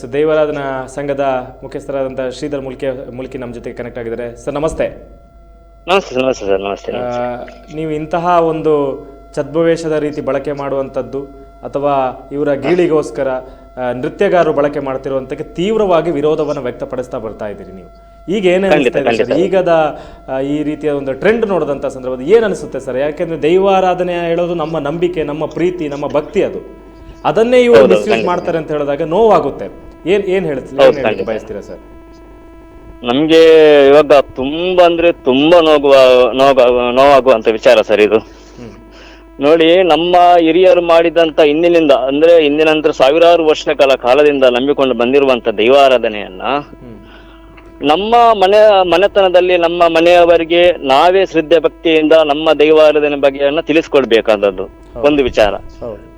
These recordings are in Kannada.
ಎಸ್ ದೈವಾರಾಧನಾ ಸಂಘದ ಮುಖ್ಯಸ್ಥರಾದಂಥ ಶ್ರೀಧರ್ ಮುಲ್ಕಿ ಮುಲ್ಕಿ ನಮ್ಮ ಜೊತೆ ಕನೆಕ್ಟ್ ಆಗಿದ್ದಾರೆ. ಸರ್ ನಮಸ್ತೆ. ನಮಸ್ತೆ ನಮಸ್ತೆ ಸರ್ ನಮಸ್ತೆ ಆ, ನೀವು ಇಂತಹ ಒಂದು ಛದ್ಮವೇಷದ ರೀತಿ ಬಳಕೆ ಮಾಡುವಂಥದ್ದು ಅಥವಾ ಇವರ ಗೀಳಿಗೋಸ್ಕರ ಆ, ನೃತ್ಯಗಾರರು ಬಳಕೆ ಮಾಡ್ತಿರುವಂತಕ್ಕೆ ತೀವ್ರವಾಗಿ ವಿರೋಧವನ್ನು ವ್ಯಕ್ತಪಡಿಸ್ತಾ ಬರ್ತಾ ಇದ್ದೀರಿ ನೀವು. ಈಗ ಏನೇ ಅನಿಸ್ತಾ ಇದೆ ಸರ್? ಈಗದ ಆ, ಈ ರೀತಿಯ ಒಂದು ಟ್ರೆಂಡ್ ನೋಡಿದಂಥ ಸಂದರ್ಭದಲ್ಲಿ ಏನು ಅನಿಸುತ್ತೆ ಸರ್? ಯಾಕೆಂದ್ರೆ ದೈವಾರಾಧನೆ ಹೇಳೋದು ನಮ್ಮ ನಂಬಿಕೆ ನಮ್ಮ ಪ್ರೀತಿ ನಮ್ಮ ಭಕ್ತಿ ಅದು. ಅದನ್ನೇ ಇವರು ಮಿಸ್ಯೂಸ್ ಮಾಡ್ತಾರೆ ಅಂತ ಹೇಳಿದಾಗ ನೋವಾಗುತ್ತೆ. ಏನ್ ಏನ್ ಹೇಳ್ತೀವಿ ಬಯಸ್ತೀರಾ ಸರ್? ನಮ್ಗೆ ಇವಾಗ ತುಂಬಾ ಅಂದ್ರೆ ತುಂಬಾ ನೋಗುವ ನೋಗ ನೋವಾಗುವಂತ ವಿಚಾರ ಸರ್ ಇದು. ನೋಡಿ ನಮ್ಮ ಹಿರಿಯರು ಮಾಡಿದಂತ ಹಿಂದಿನಿಂದ ಅಂದ್ರೆ ಹಿಂದಿನ ನಂತರ ಸಾವಿರಾರು ವರ್ಷಗಳ ಕಾಲದಿಂದ ನಂಬಿಕೊಂಡು ಬಂದಿರುವಂತ ದೈವಾರಾಧನೆಯನ್ನ ನಮ್ಮ ಮನೆ ಮನೆತನದಲ್ಲಿ ನಮ್ಮ ಮನೆಯವರಿಗೆ ನಾವೇ ಶ್ರದ್ಧೆ ಭಕ್ತಿಯಿಂದ ನಮ್ಮ ದೈವಾರಾಧನೆ ಬಗ್ಗೆಯನ್ನ ತಿಳಿಸ್ಕೊಡ್ಬೇಕಾದದ್ದು. ಒಂದು ವಿಚಾರ.